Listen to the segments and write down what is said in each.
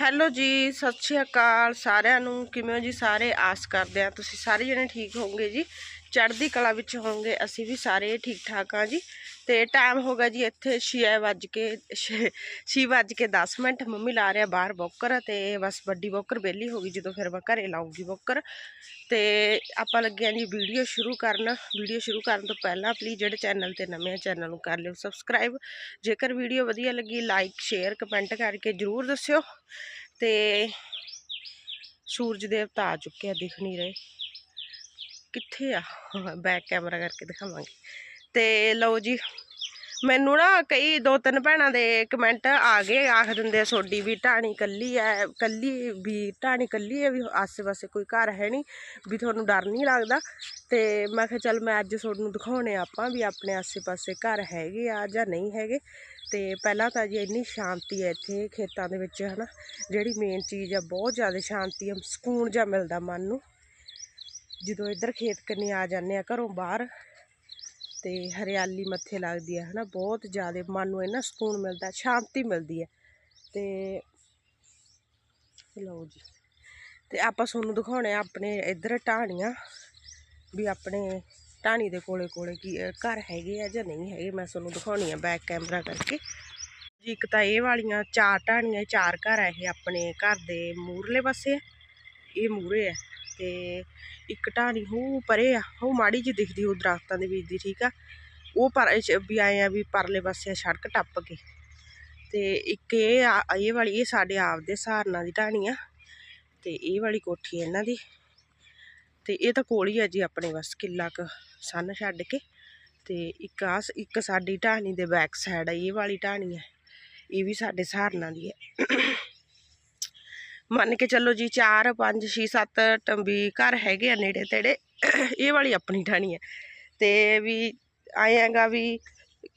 Hello ਜੀ, ਸਤਿ ਸ਼੍ਰੀ ਅਕਾਲ ਸਾਰਿਆਂ ਨੂੰ। ਕਿਵੇਂ ਹੋ ਜੀ ਸਾਰੇ? ਆਸ ਕਰਦੇ ਆ ਤੁਸੀਂ ਸਾਰੇ ਜਣੇ ਠੀਕ ਹੋਵੋਗੇ ਜੀ। ਚੜ੍ਹਦੀ ਕਲਾ ਵਿੱਚ ਹੋਵੋਗੇ, ਅਸੀਂ ਵੀ ਸਾਰੇ ਠੀਕ ਠਾਕ ਆ ਜੀ। ਤੇ ਟਾਈਮ ਹੋ ਗਿਆ ਜੀ ਇੱਥੇ 6 ਵੱਜ ਕੇ 6 ਵੱਜ ਕੇ 10 ਮਿੰਟ। ਮੰਮੀ ਲਾ ਰਿਆ ਬਾਹਰ ਬੋਕਰ ਤੇ ਬਸ ਵੱਡੀ ਬੋਕਰ ਵਿਹਲੀ ਹੋ ਗਈ ਜਦੋਂ ਫਿਰ ਮੈਂ ਘਰੇ ਲਾਉਂਗੀ ਬੋਕਰ। ਤੇ ਆਪਾਂ ਲੱਗਿਆ ਜੀ ਵੀਡੀਓ ਸ਼ੁਰੂ ਕਰਨ। ਵੀਡੀਓ ਸ਼ੁਰੂ ਕਰਨ ਤੋਂ ਪਹਿਲਾਂ ਪਲੀਜ਼ ਜਿਹੜੇ ਚੈਨਲ ਤੇ ਨਵੇਂ ਆ ਚੈਨਲ ਨੂੰ ਕਰ ਲਿਓ ਸਬਸਕ੍ਰਾਈਬ ਜੇਕਰ ਵੀਡੀਓ ਵਧੀਆ ਲੱਗੀ ਲਾਈਕ ਸ਼ੇਅਰ ਕਮੈਂਟ ਕਰਕੇ ਜਰੂਰ ਦੱਸਿਓ। ਤੇ ਸੂਰਜ ਦੇਵਤਾ ਆ ਚੁੱਕੇ ਆ ਦਿਖ ਨਹੀਂ ਰਹੇ। ਕਿੱਥੇ ਆ? ਬੈਕ ਕੈਮਰਾ ਕਰਕੇ ਦਿਖਾਵਾਂਗੇ। ਤੇ ਲਓ ਜੀ, ਮੈਨੂੰ ਨਾ ਕਈ ਦੋ ਤਿੰਨ ਭੈਣਾਂ ਦੇ ਕਮੈਂਟ ਆ ਗਏ, ਆਖ ਦਿੰਦੇ ਆ, ਸੋਡੀ ਵੀ ਢਾਣੀ ਕੱਲੀ ਐ, ਕੱਲੀ ਵੀ ਢਾਣੀ ਕੱਲੀ ਐ, ਵੀ ਆਸੇ-ਪਾਸੇ ਕੋਈ ਘਰ ਹੈ ਨਹੀਂ ਵੀ ਤੁਹਾਨੂੰ ਡਰ ਨਹੀਂ ਲੱਗਦਾ? ਤੇ ਮੈਂ ਕਿਹਾ, ਚੱਲ ਮੈਂ ਅੱਜ ਤੁਹਾਨੂੰ ਦਿਖਾਉਣੇ ਆਪਾਂ, ਵੀ ਆਪਣੇ ਆਸੇ-ਪਾਸੇ ਘਰ ਹੈਗੇ ਆ ਜਾਂ ਨਹੀਂ ਹੈਗੇ। ਤੇ ਪਹਿਲਾਂ ਤਾਂ ਜੀ ਇੰਨੀ ਸ਼ਾਂਤੀ ਹੈ ਇੱਥੇ ਖੇਤਾਂ ਦੇ ਵਿੱਚ, ਹਨਾ, ਜਿਹੜੀ ਮੇਨ ਚੀਜ਼ ਆ, ਬਹੁਤ ਜ਼ਿਆਦਾ ਸ਼ਾਂਤੀ ਆ, ਸਕੂਨ ਜਿਹਾ ਮਿਲਦਾ ਮਨ ਨੂੰ। ਜਦੋਂ ਇੱਧਰ ਖੇਤ ਕੰਨੀ ਆ ਜਾਂਦੇ ਆ, ਘਰੋਂ ਬਾਹਰ ਤੇ ਹਰਿਆਲੀ ਮੱਥੇ ਲੱਗਦੀ ਹੈ, ਹਨਾ, ਬਹੁਤ ਜ਼ਿਆਦਾ ਮਨ ਨੂੰ ਇੰਨਾ ਸਕੂਨ ਮਿਲਦਾ ਸ਼ਾਂਤੀ ਮਿਲਦੀ ਹੈ। ਤੇ ਲਓ ਜੀ, ਤੇ ਆਪਾਂ ਤੁਹਾਨੂੰ ਦਿਖਾਉਣੇ ਆ ਆਪਣੇ ਇੱਧਰ ਢਾਣੀਆਂ, ਵੀ ਆਪਣੇ ਢਾਣੀ ਦੇ ਕੋਲੇ ਕੋਲੇ ਕੀ ਘਰ ਹੈਗੇ ਆ ਜਾਂ ਨਹੀਂ ਹੈਗੇ, ਮੈਂ ਤੁਹਾਨੂੰ ਦਿਖਾਉਣੀ ਆ ਬੈਕ ਕੈਮਰਾ ਕਰਕੇ। ਜੀ, ਇੱਕ ਤਾਂ ਇਹ ਵਾਲੀਆਂ ਚਾਰ ਢਾਣੀਆਂ, ਚਾਰ ਘਰ ਆ ਇਹ ਆਪਣੇ ਘਰ ਦੇ ਮੂਰਲੇ ਪਾਸੇ ਆ, ਇਹ ਮੂਹਰੇ ਆ। ਤੇ ਇੱਕ ਢਾਣੀ ਹੋ ਪਰੇ ਆ, ਉਹ ਮਾੜੀ ਜਿਹੀ ਦਿਖਦੀ ਉਹ ਦਰਖਤਾਂ ਦੇ ਵਿੱਚ ਦੀ, ਠੀਕ ਆ? ਉਹ ਪਰ ਵੀ ਆਏ ਆ ਵੀ ਪਰਲੇ ਪਾਸੇ ਆ ਸੜਕ ਟੱਪ ਕੇ। ਤੇ ਇੱਕ ਇਹ ਆ, ਇਹ ਵਾਲੀ ਇਹ ਸਾਡੇ ਆਪਦੇ ਸਹਾਰਨਾ ਦੀ ਢਾਣੀ ਆ, ਤੇ ਇਹ ਵਾਲੀ ਕੋਠੀ ਇਹਨਾਂ ਦੀ। ਤੇ ਇਹ ਤਾਂ ਕੋਲ ਹੀ ਆ ਜੀ ਆਪਣੇ ਬਸ, ਕਿੱਲਾ ਕ ਸੰਨ ਛੱਡ ਕੇ। ਤੇ ਇੱਕ ਆ ਇੱਕ ਸਾਡੀ ਢਾਣੀ ਦੇ ਬੈਕ ਸਾਈਡ ਆ, ਇਹ ਵਾਲੀ ਢਾਣੀ ਹੈ ਇਹ ਵੀ ਸਾਡੇ ਸਹਾਰਨਾ ਦੀ ਹੈ ਮੰਨ ਕੇ ਚੱਲੋ ਜੀ 4 5 6 7 ਟੰਬੀ ਘਰ ਹੈਗੇ ਆ ਨੇੜੇ ਤੇੜੇ, ਇਹ ਵਾਲੀ ਆਪਣੀ ਢਾਣੀ ਹੈ। ਤੇ ਵੀ ਆਏ ਹੈਗਾ ਵੀ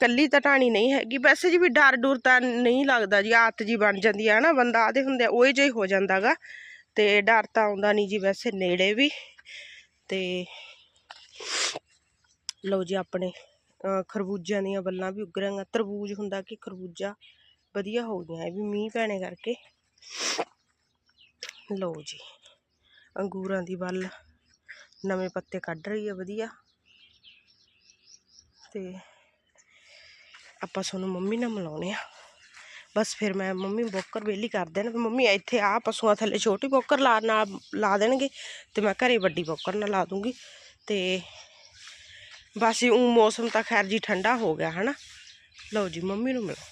ਕੱਲੀ ਤਾਂ ਢਾਣੀ ਨਹੀਂ ਹੈਗੀ, ਵੈਸੇ ਜੀ ਵੀ ਡਰ ਡੁਰ ਤਾਂ ਨਹੀਂ ਲੱਗਦਾ ਜੀ ਆਤ ਜੀ ਬਣ ਜਾਂਦੀ ਹੈ ਨਾ, ਬੰਦਾ ਆਦੇ ਹੁੰਦੇ ਉਹ ਜਿਹਾ ਹੀ ਹੋ ਜਾਂਦਾਗਾ ਤੇ ਡਰ ਤਾਂ ਆਉਂਦਾ ਨਹੀਂ ਜੀ ਵੈਸੇ ਨੇੜੇ ਵੀ। ਤੇ ਲਓ ਜੀ ਆਪਣੇ ਖਰਬੂਜਿਆਂ ਦੀਆਂ ਬੱਲਾਂ ਵੀ ਉੱਗ ਰਹੀਆਂ, ਤਰਬੂਜ ਹੁੰਦਾ ਕਿ ਖਰਬੂਜਾ ਵਧੀਆ ਹੋ ਗਿਆ ਇਹ ਵੀ ਮੀਂਹ ਪੈਣੇ ਕਰਕੇ। ਲਓ ਜੀ, ਅੰਗੂਰਾਂ ਦੀ ਵੱਲ ਨਵੇਂ ਪੱਤੇ ਕੱਢ ਰਹੀ ਹੈ ਵਧੀਆ। ਤੇ ਆਪਾਂ ਤੁਹਾਨੂੰ ਮੰਮੀ ਨਾਲ ਮਿਲਾਉਣੇ ਆ। ਬਸ ਫਿਰ ਮੈਂ ਮੰਮੀ ਬੋਕਰ ਵੇਲੀ ਕਰ ਦੇਣ ਮੰਮੀ ਇੱਥੇ ਆ, ਪਸ਼ੂਆਂ ਥੱਲੇ ਛੋਟੀ ਬੋਕਰ ਲਾ ਨਾਲ ਲਾ ਦੇਣਗੇ, ਤੇ ਮੈਂ ਘਰੇ ਵੱਡੀ ਬੋਕਰ ਨਾਲ ਲਾ ਦੂੰਗੀ। ਤੇ ਬਸ ਉਹ ਮੌਸਮ ਤਾਂ ਖੈਰ ਜੀ ਠੰਡਾ ਹੋ ਗਿਆ, ਹਨਾ? ਲਓ ਜੀ, ਮੰਮੀ ਨੂੰ ਮਿਲੋ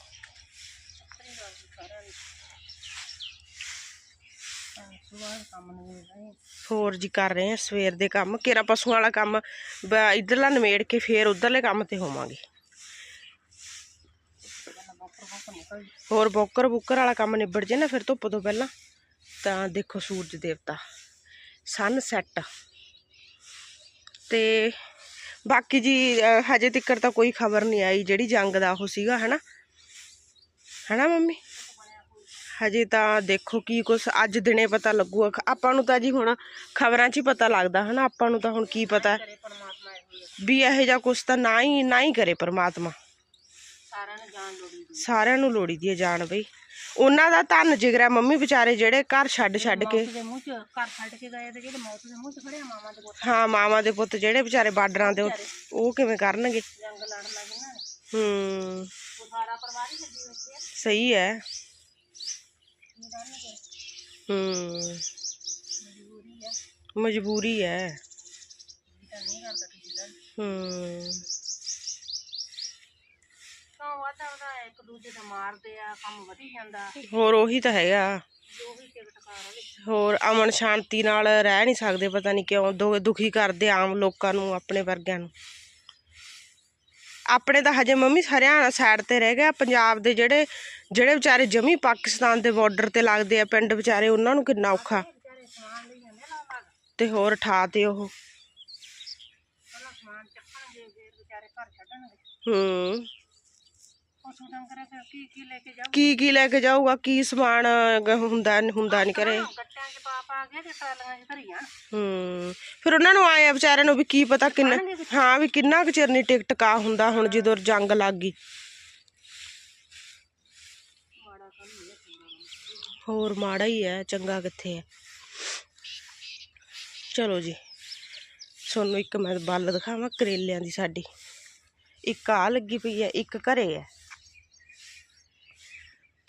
ਹੋਰ ਜੀ ਕਰ ਰਹੇ ਆ ਸਵੇਰ ਦੇ ਕੰਮ ਕੇਰਾ ਪਸ਼ੂਆਂ ਵਾਲਾ ਕੰਮ ਇੱਧਰਲਾ ਨਿਮੇੜ ਕੇ ਫੇਰ ਉਧਰਲੇ ਕੰਮ ਤੇ ਹੋਵਾਂਗੇ। ਹੋਰ ਬੋਕਰ ਬੁੱਕਰ ਵਾਲਾ ਕੰਮ ਨਿਬੜ ਜੇ ਨਾ ਫਿਰ ਧੁੱਪ ਤੋਂ ਪਹਿਲਾਂ ਤਾਂ ਦੇਖੋ ਸੂਰਜ ਦੇਵਤਾ ਸਨ ਸੈੱਟ ਤੇ ਬਾਕੀ ਜੀ ਹਜੇ ਤੱਕ ਤਾਂ ਕੋਈ ਖਬਰ ਨਹੀਂ ਆਈ ਜਿਹੜੀ ਜੰਗ ਦਾ ਉਹ ਸੀਗਾ ਹਨਾ? ਹਨਾ ਮੰਮੀ? ਹਜੇ ਤਾਂ ਦੇਖੋ ਕੀ ਕੁਛ ਅੱਜ ਦਿਨੇ ਪਤਾ ਲੱਗੂਗਾ। ਆਪਾਂ ਨੂੰ ਤਾਂ ਜੀ ਹੁਣ ਖਬਰਾਂ 'ਚ ਹੀ ਪਤਾ ਲੱਗਦਾ ਹਨਾ ਆਪਾਂ ਨੂੰ ਤਾਂ ਹੁਣ ਕੀ ਪਤਾ ਵੀ ਇਹੋ ਜਿਹਾ ਕੁਛ ਤਾਂ ਨਾ ਹੀ ਨਾ ਹੀ ਕਰੇ ਪ੍ਰਮਾਤਮਾ। ਸਾਰਿਆਂ ਨੂੰ ਲੋੜੀ ਦੀ ਹੈ ਜਾਨ ਬਈ। ਉਹਨਾਂ ਦਾ ਧੰਨ ਜਿਗਰਾ ਮੰਮੀ ਵਿਚਾਰੇ ਜਿਹੜੇ ਘਰ ਛੱਡ ਛੱਡ ਕੇ। ਹਾਂ ਮਾਵਾਂ ਦੇ ਪੁੱਤ ਜਿਹੜੇ ਵਿਚਾਰੇ ਬਾਰਡਰਾਂ ਦੇ ਉਹ- ਕਿਵੇਂ ਕਰਨਗੇ? ਹੂੰ। ਪਰਿਵਾਰ ਹੀ। ਹੈ। ਮਜਬੂਰੀ ਆ ਮਜਬੂਰੀ ਹੈ। ਇਹ ਤਾਂ ਨਹੀਂ ਕਰਦਾ ਕਿਸੇ ਦਾ ਹੂੰ। ਤਾਂ ਵਾਦਾ ਉਹਦਾ ਇੱਕ ਦੂਜੇ ਦਾ ਮਾਰਦੇ ਆ ਕੰਮ ਵਧੀ ਜਾਂਦਾ ਹੋਰ ਉਹੀ ਤਾਂ ਹੈਗਾ। ਜੋ ਵੀ ਟਿਕਟਕਾਰ ਵਾਲੇ ਹੋਰ ਅਮਨ ਸ਼ਾਂਤੀ ਨਾਲ ਰਹਿ ਨਹੀਂ ਸਕਦੇ ਪਤਾ ਨਹੀਂ ਕਿਉਂ ਦੁ- ਦੁਖੀ ਕਰਦੇ ਆਮ ਲੋਕਾਂ ਨੂੰ ਆਪਣੇ ਵਰਗਿਆਂ ਨੂੰ। ਆਪਣੇ ਤਾਂ ਹਜੇ ਮੰਮੀ ਹਰਿਆਣਾ ਸਾਈਡ ਤੇ ਰਹਿ ਗਿਆ ਪੰਜਾਬ ਦੇ ਜਿਹੜੇ ਜਿਹੜੇ ਵਿਚਾਰੇ ਜਮੀ ਪਾਕਿਸਤਾਨ ਦੇ ਬਾਰਡਰ ਤੇ ਲੱਗਦੇ ਆ ਪਿੰਡ ਵਿਚਾਰੇ ਉਹਨਾਂ ਨੂੰ ਕਿੰਨਾ ਔਖਾ। ਤੇ ਹੋਰ ਠਾ ਤੇ ਉਹ। ਹੂੰ। ਕੀ ਕੀ ਲੈ ਕੇ ਜਾਊਗਾ? ਕੀ ਸਮਾਨ ਹੁੰਦਾ ਹੁੰਦਾ ਨਹੀਂ ਕਰੇ। ਹੂੰ ਫਿਰ ਉਹਨਾਂ ਨੂੰ ਆਏ ਵਿਚਾਰਿਆਂ ਨੂੰ ਵੀ ਕੀ ਪਤਾ ਕਿੰਨਾ ਹਾਂ ਵੀ ਕਿੰਨਾ ਕੁ ਚਿਰ ਨਹੀਂ ਟਿਕਟ ਕਾ ਹੁੰਦਾ ਹੁਣ ਜਦੋਂ ਜੰਗ ਲੱਗ ਗਈ। ਹੋਰ ਮਾੜਾ ਹੀ ਹੈ ਚੰਗਾ ਕਿੱਥੇ ਹੈ? ਚਲੋ ਜੀ ਤੁਹਾਨੂੰ ਇੱਕ ਮੈਂ ਬੱਲ ਦਿਖਾਵਾਂ ਕਰੇਲਿਆਂ ਦੀ ਸਾਡੀ। ਇੱਕ ਆ ਲੱਗੀ ਪਈ ਹੈ ਇੱਕ ਘਰੇ ਹੈ।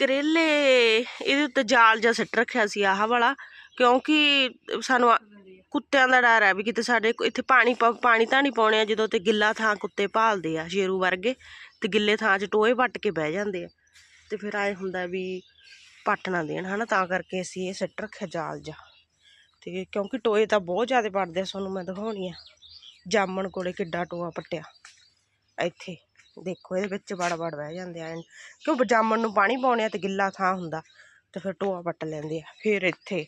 ਕਰੇਲੇ, ਇਹਦੇ ਉੱਤੇ ਜਾਲ ਜਿਹਾ ਸਿੱਟ ਰੱਖਿਆ ਸੀ ਆਹ ਵਾਲਾ, ਕਿਉਂਕਿ ਸਾਨੂੰ ਕੁੱਤਿਆਂ ਦਾ ਡਰ ਹੈ ਵੀ ਕਿਤੇ ਸਾਡੇ ਇੱਥੇ ਪਾਣੀ ਪਾ- ਪਾਣੀ ਤਾਂ ਨਹੀਂ ਪਾਉਣੇ ਆ, ਜਦੋਂ ਤੇ ਗਿੱਲਾ ਥਾਂ ਕੁੱਤੇ ਭਾਲਦੇ ਆ ਸ਼ੇਰੂ ਵਰਗੇ, ਤੇ ਗਿੱਲੇ ਥਾਂ 'ਚ ਟੋਏ ਵੱਟ ਕੇ ਬਹਿ ਜਾਂਦੇ ਆ, ਤੇ ਫਿਰ ਆਏ ਹੁੰਦਾ ਵੀ ਪੱਟ ਨਾ ਦੇਣ, ਹਨਾ, ਤਾਂ ਕਰਕੇ ਅਸੀਂ ਇਹ ਸਿੱਟ ਰੱਖਿਆ ਜਾਲ ਜਾ ਤੇ ਕਿਉਂਕਿ ਟੋਏ ਤਾਂ ਬਹੁਤ ਜ਼ਿਆਦਾ ਪੱਟਦੇ ਆ ਸਾਨੂੰ ਮੈਂ ਦਿਖਾਉਣੀ ਆ, ਜਾਮਣ ਕੋਲੇ ਕਿੱਡਾ ਟੋਆ ਪੱਟਿਆ, ਇੱਥੇ। ਦੇਖੋ, ਇਹਦੇ ਵਿੱਚ ਵੜ ਵੜ ਬਹਿ ਜਾਂਦੇ ਆ ਕਿਉਂ ਜਾਮਣ ਨੂੰ ਪਾਣੀ ਪਾਉਣੇ ਆ ਤੇ ਗਿੱਲਾ ਥਾਂ ਹੁੰਦਾ, ਤੇ ਫਿਰ ਟੋਆ ਪੱਟ ਲੈਂਦੇ ਆ। ਫਿਰ ਇੱਥੇ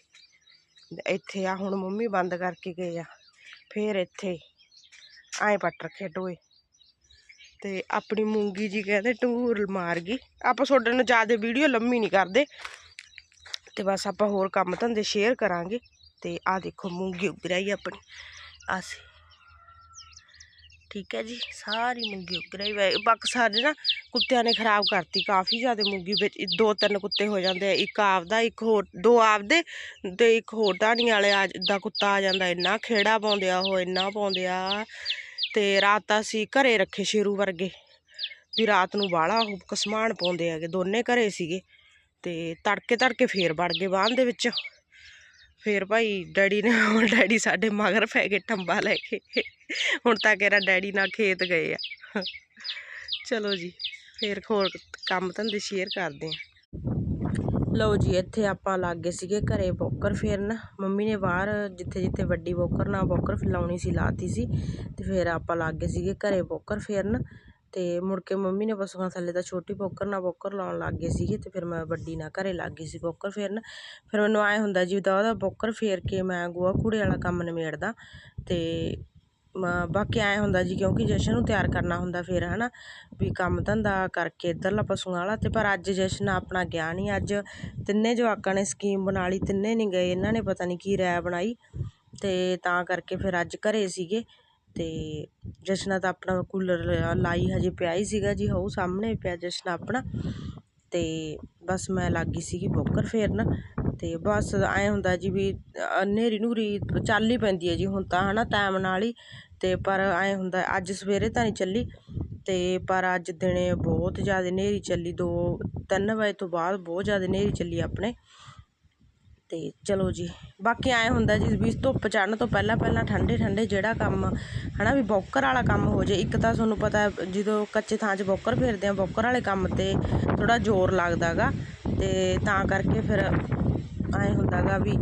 ਇੱਥੇ ਆ, ਹੁਣ ਮੰਮੀ ਬੰਦ ਕਰਕੇ ਗਏ ਆ। ਫਿਰ ਇੱਥੇ ਐਂ ਪੱਟ ਰੱਖੇ ਟੋਏ ਤੇ ਆਪਣੀ ਮੂੰਗੀ ਜੀ ਕਹਿੰਦੇ ਟੰਗੂਰ ਮਾਰ ਗਈ। ਆਪਾਂ ਤੁਹਾਡੇ ਨੂੰ ਜ਼ਿਆਦਾ ਵੀਡੀਓ ਲੰਮੀ ਨਹੀਂ ਕਰਦੇ। ਤੇ ਬਸ ਆਪਾਂ ਹੋਰ ਕੰਮ ਧੰਦੇ ਸ਼ੇਅਰ ਕਰਾਂਗੇ। ਤੇ ਆ ਦੇਖੋ, ਮੂੰਗੀ ਉੱਗ ਰਹੀ ਆਪਣੀ। ਆਸੀ ਠੀਕ ਹੈ ਜੀ, ਸਾਰੀ ਮੂੰਗੀ ਉੱਗ ਰਹੀ ਵਾ। ਬਾਕੀ ਸਾਡੇ ਨਾ ਕੁੱਤਿਆਂ ਨੇ ਖਰਾਬ ਕਰਤੀ, ਕਾਫੀ ਜ਼ਿਆਦਾ ਮੂੰਗੀ ਵਿੱਚ। ਦੋ ਤਿੰਨ ਕੁੱਤੇ ਹੋ ਜਾਂਦੇ ਆ, ਇੱਕ ਆਪਦਾ, ਇੱਕ ਹੋਰ, ਦੋ ਆਪਦੇ ਤੇ ਇੱਕ ਹੋਰ ਢਾਣੀ ਵਾਲੇ ਆ ਦਾ ਕੁੱਤਾ ਆ ਜਾਂਦਾ, ਇੰਨਾ ਖੇੜਾ ਪਾਉਂਦੇ ਆ ਉਹ, ਇੰਨਾ ਪਾਉਂਦੇ ਆ। ਤੇ ਰਾਤ ਅਸੀਂ ਘਰੇ ਰੱਖੇ ਸ਼ੇਰੂ ਵਰਗੇ, ਵੀ ਰਾਤ ਨੂੰ ਬਾਹਲਾ ਉਹ ਕਸਮਾਨ ਪਾਉਂਦੇ ਹੈਗੇ, ਦੋਨੇ ਘਰੇ ਸੀਗੇ। ਤੇ ਤੜਕੇ ਤੜਕੇ ਫੇਰ ਵੜ ਗਏ ਬਾਹਨ ਦੇ ਵਿੱਚ। ਫੇਰ ਭਾਈ ਡੈਡੀ ਨੇ, ਡੈਡੀ ਸਾਡੇ ਮਗਰ ਪੈ ਗਏ ਟੰਬਾ ਲੈ ਕੇ। ਹੁਣ ਤਾਂ ਕਿਹੜਾ ਡੈਡੀ ਨਾਲ ਖੇਤ ਗਏ ਆ। ਚਲੋ ਜੀ, ਫੇਰ ਹੋਰ ਕੰਮ ਧੰਦੇ ਸ਼ੇਅਰ ਕਰਦੇ ਆ। ਲਓ ਜੀ, ਇੱਥੇ ਆਪਾਂ ਲੱਗ ਗਏ ਸੀਗੇ ਘਰੇ ਬੋਕਰ ਫੇਰਨ। ਮੰਮੀ ਨੇ ਬਾਹਰ ਜਿੱਥੇ ਜਿੱਥੇ ਵੱਡੀ ਬੋਕਰ ਨਾਲ ਬੋਕਰ ਲਾਉਣੀ ਸੀ, ਲਾਤੀ ਸੀ। ਤੇ ਫਿਰ ਆਪਾਂ ਲੱਗ ਗਏ ਸੀਗੇ ਘਰੇ ਬੋਕਰ ਫੇਰਨ। ਤੇ ਮੁੜ ਕੇ ਮੰਮੀ ਨੇ ਪਸ਼ੂਆਂ ਥੱਲੇ ਤਾਂ ਛੋਟੀ ਬੋਕਰ ਨਾਲ ਬੋਕਰ ਲਾਉਣ ਲੱਗ ਗਏ ਸੀਗੇ ਤੇ ਫਿਰ ਮੈਂ ਵੱਡੀ ਨਾਲ ਘਰੇ ਲੱਗ ਗਈ ਸੀ ਬੋਕਰ ਫੇਰਨ। ਫਿਰ ਮੈਨੂੰ ਐ ਹੁੰਦਾ ਜੀ ਦਾ ਉਹਦਾ ਬੋਕਰ ਫੇਰ ਕੇ ਮੈਂ ਗੋਹਾ ਕੂੜੇ ਵਾਲਾ ਕੰਮ ਨਿਬੇੜਦਾ। ਤੇ ਬਾਕੀ ਐਂ ਹੁੰਦਾ ਜੀ, ਕਿਉਂਕਿ ਜਸ਼ਨ ਨੂੰ ਤਿਆਰ ਕਰਨਾ ਹੁੰਦਾ ਫਿਰ ਹੈ ਨਾ ਵੀ ਕੰਮ ਧੰਦਾ ਕਰਕੇ ਇੱਧਰਲਾ ਪਸ਼ੂਆਂ ਵਾਲਾ ਅਤੇ ਪਰ ਅੱਜ ਜਸ਼ਨ ਆਪਣਾ ਗਿਆ ਨਹੀਂ ਅੱਜ ਤਿੰਨੇ ਜਵਾਕਾਂ ਨੇ ਸਕੀਮ ਬਣਾ ਲਈ, ਤਿੰਨੇ ਨਹੀਂ ਗਏ, ਇਹਨਾਂ ਨੇ ਪਤਾ ਨਹੀਂ ਕੀ ਰਾਇ ਬਣਾਈ ਅਤੇ ਤਾਂ ਕਰਕੇ ਫਿਰ ਅੱਜ ਘਰੇ ਸੀਗੇ ਅਤੇ ਜਸ਼ਨਾ ਤਾਂ ਆਪਣਾ ਕੂਲਰ ਲਾਈ ਹਜੇ ਪਿਆ ਹੀ ਸੀਗਾ ਜੀ ਉਹ ਸਾਹਮਣੇ ਪਿਆ ਜਸ਼ਨ ਆਪਣਾ ਅਤੇ ਬਸ ਮੈਂ ਲੱਗ ਗਈ ਸੀਗੀ ਬੋਕਰ ਫੇਰਨ ਤੇ ਬਸ ਐ ਹੁੰਦਾ ਜੀ ਵੀ ਹਨੇਰੀ ਨੂਰੀ ਚੱਲ ਹੀ ਪੈਂਦੀ ਹੈ ਜੀ ਹੁਣ ਤਾਂ, ਹਨਾ ਟਾਈਮ ਨਾਲ ਹੀ। ਤੇ ਪਰ ਐ ਹੁੰਦਾ, ਅੱਜ ਸਵੇਰੇ ਤਾਂ ਨਹੀਂ ਚੱਲੀ। ਤੇ ਪਰ ਅੱਜ ਦਿਨੇ ਬਹੁਤ ਜ਼ਿਆਦਾ ਹਨੇਰੀ ਚੱਲੀ। ਦੋ, ਤਿੰਨ ਵਜੇ ਤੋਂ ਬਾਅਦ ਬਹੁਤ ਜ਼ਿਆਦਾ ਹਨੇਰੀ ਚੱਲੀ ਆਪਣੇ। ਤੇ ਚਲੋ ਜੀ, ਬਾਕੀ ਐ ਹੁੰਦਾ ਜੀ ਵੀ ਧੁੱਪ ਚੜਨ ਤੋਂ ਪਹਿਲਾਂ ਪਹਿਲਾਂ ਠੰਡੇ ਠੰਡੇ ਜਿਹੜਾ ਕੰਮ, ਹਨਾ, ਵੀ ਬੌਕਰ ਵਾਲਾ ਕੰਮ ਹੋ ਜੇ। ਇੱਕ ਤਾਂ ਤੁਹਾਨੂੰ ਪਤਾ ਜਦੋਂ ਕੱਚੇ ਥਾਂ 'ਚ ਬੌਕਰ ਫੇਰਦੇ ਆ ਬੌਕਰ ਵਾਲੇ ਕੰਮ ਤੇ ਥੋੜਾ ਜ਼ੋਰ ਲੱਗਦਾਗਾ ਤੇ ਤਾਂ ਕਰਕੇ ਫਿਰ ਐ ਹੁੰਦਾਗਾ ਵੀ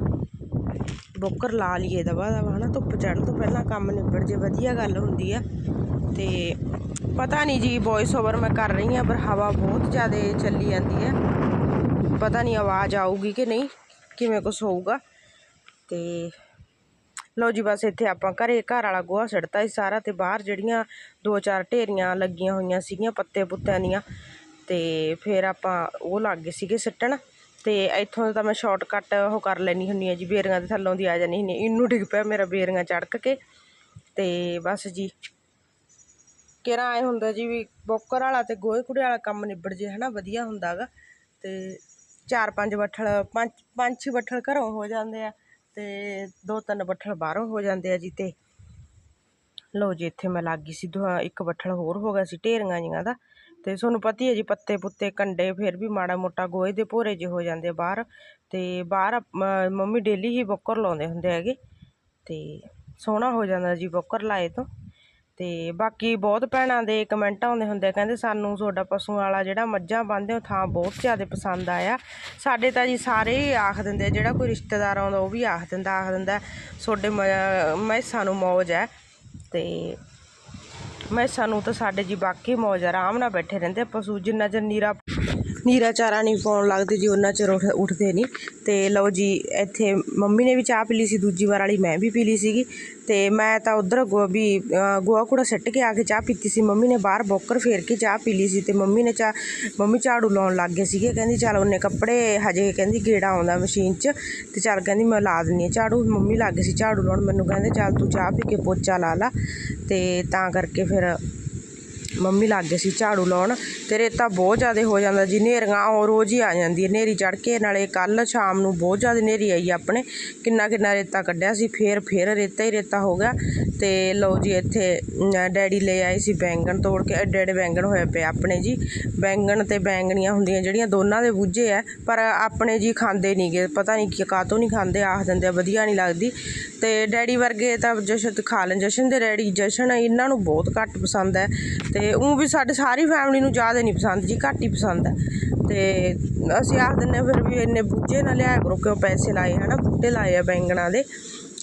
ਬੋਕਰ ਲਾ ਲਈਏ ਦਵਾ ਦਵਾ, ਹਨਾ, ਧੁੱਪ ਚੜਨ ਤੋਂ ਪਹਿਲਾਂ ਕੰਮ ਨਿਬੜ ਜੇ, ਵਧੀਆ ਗੱਲ ਹੁੰਦੀ ਆ। ਤੇ ਪਤਾ ਨਹੀਂ ਜੀ ਵੌਇਸ ਓਵਰ ਮੈਂ ਕਰ ਰਹੀ ਆ, ਪਰ ਹਵਾ ਬਹੁਤ ਜ਼ਿਆਦਾ ਚੱਲੀ ਜਾਂਦੀ ਹੈ ਪਤਾ ਨਹੀਂ ਆਵਾਜ਼ ਆਊਗੀ ਕਿ ਨਹੀਂ, ਕਿਵੇਂ ਕੁਛ ਹੋਊਗਾ। ਤੇ ਲਓ ਜੀ, ਬਸ ਇੱਥੇ ਆਪਾਂ ਘਰੇ, ਘਰ ਵਾਲਾ ਗੋਹਾ ਸਿੱਟਤਾ ਸੀ ਸਾਰਾ ਤੇ ਬਾਹਰ ਜਿਹੜੀਆਂ ਦੋ ਚਾਰ ਢੇਰੀਆਂ ਲੱਗੀਆਂ ਹੋਈਆਂ ਸੀਗੀਆਂ ਪੱਤੇ ਪੁੱਤਿਆਂ ਦੀਆਂ। ਤੇ ਫਿਰ ਆਪਾਂ ਉਹ ਲੱਗ ਗਏ ਸੀਗੇ ਸਿੱਟਣ। ਅਤੇ ਇੱਥੋਂ ਤਾਂ ਮੈਂ ਸ਼ਾਰਟਕਟ ਉਹ ਕਰ ਲੈਂਦੀ ਹੁੰਦੀ ਹਾਂ ਜੀ, ਬੇਰੀਆਂ ਦੇ ਥੱਲੋਂ ਦੀ ਆ ਜਾਂਦੀ ਹੁੰਦੀ ਇਹਨੂੰ ਡਿੱਗ ਪਿਆ ਮੇਰਾ ਬੇਰੀਆਂ ਚੜਕ ਕੇ। ਅਤੇ ਬਸ ਜੀ। ਕਿਹੜਾ ਆਏ ਹੁੰਦਾ ਜੀ ਵੀ ਬੋਕਰ ਵਾਲਾ ਅਤੇ ਗੋਹੇ ਕੁੜੇ ਵਾਲਾ ਕੰਮ ਨਿਬੜ ਜੇ ਹੈ ਨਾ ਵਧੀਆ ਹੁੰਦਾ ਹੁੰਦਾਗਾ ਅਤੇ ਚਾਰ ਪੰਜ ਬੱਠਲ, ਪੰਜ ਪੰਜ ਛੇ ਬੱਠਲ ਘਰੋਂ ਹੋ ਜਾਂਦੇ ਆ ਅਤੇ ਦੋ ਤਿੰਨ ਬੱਠਲ ਬਾਹਰੋਂ ਹੋ ਜਾਂਦੇ ਆ ਜੀ ਅਤੇ ਲਓ ਜੀ, ਇੱਥੇ ਮੈਂ ਲੱਗ ਗਈ ਸੀ, ਦੋ, ਇੱਕ ਬੱਠਲ ਹੋਰ ਹੋ ਗਿਆ ਸੀ, ਢੇਰੀਆਂ ਜੀਆਂ ਦਾ। ਤੇ ਤੁਹਾਨੂੰ ਪਤਾ ਹੀ ਹੈ ਜੀ, ਪੱਤੇ ਪੁੱਤੇ, ਕੰਡੇ ਫਿਰ ਵੀ ਮਾੜਾ ਮੋਟਾ ਗੋਹੇ ਦੇ ਭੋਰੇ ਜਿਹੇ ਹੋ ਜਾਂਦੇ ਬਾਹਰ। ਤੇ ਬਾਹਰ ਮੰਮੀ ਡੇਲੀ ਹੀ ਬੋਕਰ ਲਾਉਂਦੇ ਹੁੰਦੇ ਹੈਗੇ। ਤੇ ਸੋਹਣਾ ਹੋ ਜਾਂਦਾ ਜੀ ਬੋਕਰ ਲਾਏ ਤੋਂ। ਤੇ ਬਾਕੀ ਬਹੁਤ ਭੈਣਾਂ ਦੇ ਕਮੈਂਟ ਆਉਂਦੇ ਹੁੰਦੇ ਕਹਿੰਦੇ ਸਾਨੂੰ ਤੁਹਾਡਾ ਪਸ਼ੂਆਂ ਵਾਲਾ ਜਿਹੜਾ ਮੱਝਾਂ ਬੰਨ੍ਹਦੇ ਹੋ, ਥਾਂ ਬਹੁਤ ਜ਼ਿਆਦਾ ਪਸੰਦ ਆਇਆ। ਸਾਡੇ ਤਾਂ ਜੀ ਸਾਰੇ ਹੀ ਆਖ ਦਿੰਦੇ ਜਿਹੜਾ ਕੋਈ ਰਿਸ਼ਤੇਦਾਰ ਆਉਂਦਾ ਉਹ ਵੀ ਆਖ ਦਿੰਦਾ ਆਖ ਦਿੰਦਾ, ਤੁਹਾਡੇ ਮ- ਮੈਸਾਂ ਨੂੰ ਮੌਜ ਹੈ। ਤੇ ਮੈਸਾਂ ਨੂੰ ਤਾਂ ਸਾਡੇ ਜੀ ਬਾਕੀ ਮੌਜ ਆਰਾਮ ਨਾਲ ਬੈਠੇ ਰਹਿੰਦੇ ਪਸ਼ੂ ਜਿੰਨਾ ਚਿਰ ਨੀਰਾ ਨੀਰਾ ਚਾਰਾ ਨਹੀਂ ਪਾਉਣ ਲੱਗਦੇ ਜੀ ਉਹਨਾਂ ਚਿਰ ਉੱਠ ਉੱਠਦੇ ਨਹੀਂ। ਤੇ ਲਓ ਜੀ ਇੱਥੇ ਮੰਮੀ ਨੇ ਵੀ ਚਾਹ ਪੀ ਲਈ ਸੀ ਦੂਜੀ ਵਾਰ ਵਾਲੀ ਮੈਂ ਵੀ ਪੀ ਲਈ ਸੀਗੀ। ਤੇ ਮੈਂ ਤਾਂ ਉਧਰ ਵੀ ਅਹ, ਗੋਹਾ ਕੂੜਾ ਸਿੱਟ ਕੇ ਆ ਕੇ ਚਾਹ ਪੀਤੀ ਸੀ। ਮੰਮੀ ਨੇ ਬਾਹਰ ਬੋਕਰ ਫੇਰ ਕੇ ਚਾਹ ਪੀ ਲਈ ਸੀ ਤੇ ਮੰਮੀ ਨੇ ਚਾਹ ਮੰਮੀ ਝਾੜੂ ਲਾਉਣ ਲੱਗ ਗਏ ਸੀਗੇ। ਕਹਿੰਦੀ ਚੱਲ ਉਹਨੇ ਕੱਪੜੇ ਹਜੇ ਕਹਿੰਦੀ ਗੇੜਾ ਆਉਂਦਾ ਮਸ਼ੀਨ 'ਚ ਤੇ ਚੱਲ ਕਹਿੰਦੀ ਮੈਂ ਲਾ ਦਿੰਦੀ ਹਾਂ ਝਾੜੂ। ਮੰਮੀ ਲੱਗ ਗਈ ਸੀ ਝਾੜੂ ਲਾਉਣ। ਮੈਨੂੰ ਕਹਿੰਦੇ ਚੱਲ ਤੂੰ ਚਾਹ ਪੀ ਕੇ ਪੋਚਾ ਲਾ ਲਾ। ਤੇ ਤਾਂ ਕਰਕੇ ਫਿਰ ਮੰਮੀ ਲੱਗ ਗਏ ਸੀ ਝਾੜੂ ਲਾਉਣ ਤੇ ਰੇਤਾ ਬਹੁਤ ਜ਼ਿਆਦਾ ਹੋ ਜਾਂਦਾ ਜੀ, ਹਨੇਰੀਆਂ ਉਹ ਰੋਜ਼ ਹੀ ਆ ਜਾਂਦੀ ਹੈ ਹਨੇਰੀ ਚੜ ਕੇ ਨਾਲੇ ਕੱਲ ਸ਼ਾਮ ਨੂੰ ਬਹੁਤ ਜ਼ਿਆਦਾ ਹਨੇਰੀ ਆਈ ਆਪਣੇ, ਕਿੰਨਾ ਕਿੰਨਾ ਰੇਤਾ ਕੱਢਿਆ ਸੀ, ਫੇਰ ਫੇਰ ਰੇਤਾ ਹੀ ਰੇਤਾ ਹੋ ਗਿਆ ਤੇ ਲਓ ਜੀ ਇੱਥੇ ਡੈਡੀ ਲੈ ਆਏ ਸੀ ਬੈਂਗਣ ਤੋੜ ਕੇ, ਐਡੇ ਐਡੇ ਬੈਂਗਣ ਹੋਏ ਪਏ ਆਪਣੇ ਜੀ, ਬੈਂਗਣ ਤੇ ਬੈਂਗਣੀਆਂ ਹੁੰਦੀਆਂ ਜਿਹੜੀਆਂ ਦੋਨਾਂ ਦੇ ਬੂਝੇ ਆ, ਪਰ ਆਪਣੇ ਜੀ ਖਾਂਦੇ ਨਹੀਂਗੇ ਪਤਾ ਨਹੀਂ ਕਿ ਕਾਤੋਂ ਨਹੀਂ ਖਾਂਦੇ, ਆਖ ਦਿੰਦੇ ਆ, ਵਧੀਆ ਨਹੀਂ ਲੱਗਦੀ ਤੇ ਡੈਡੀ ਵਰਗੇ ਤਾਂ ਜਸ਼ਨ, ਖਾ ਲੈਣ, ਜਸ਼ਨ ਦੇ ਡੈਡੀ, ਜਸ਼ਨ ਇਹਨਾਂ ਨੂੰ ਬਹੁਤ ਘੱਟ ਪਸੰਦ ਹੈ ਤੇ ਉਹ ਵੀ ਸਾਡੇ ਸਾਰੀ ਫੈਮਿਲੀ ਨੂੰ ਜ਼ਿਆਦਾ ਨਹੀਂ ਪਸੰਦ ਜੀ, ਘੱਟ ਹੀ ਪਸੰਦ ਹੈ। ਤੇ ਅਸੀਂ ਆਖ ਦਿੰਦੇ ਹਾਂ ਫਿਰ ਵੀ ਇੰਨੇ ਬੂਝੇ ਨਾ ਲਿਆ ਕਰੋ, ਕਿਉਂ ਪੈਸੇ ਲਾਏ, ਹਨਾ? ਬੂਟੇ ਲਾਏ ਆ ਬੈਂਗਣਾ ਦੇ।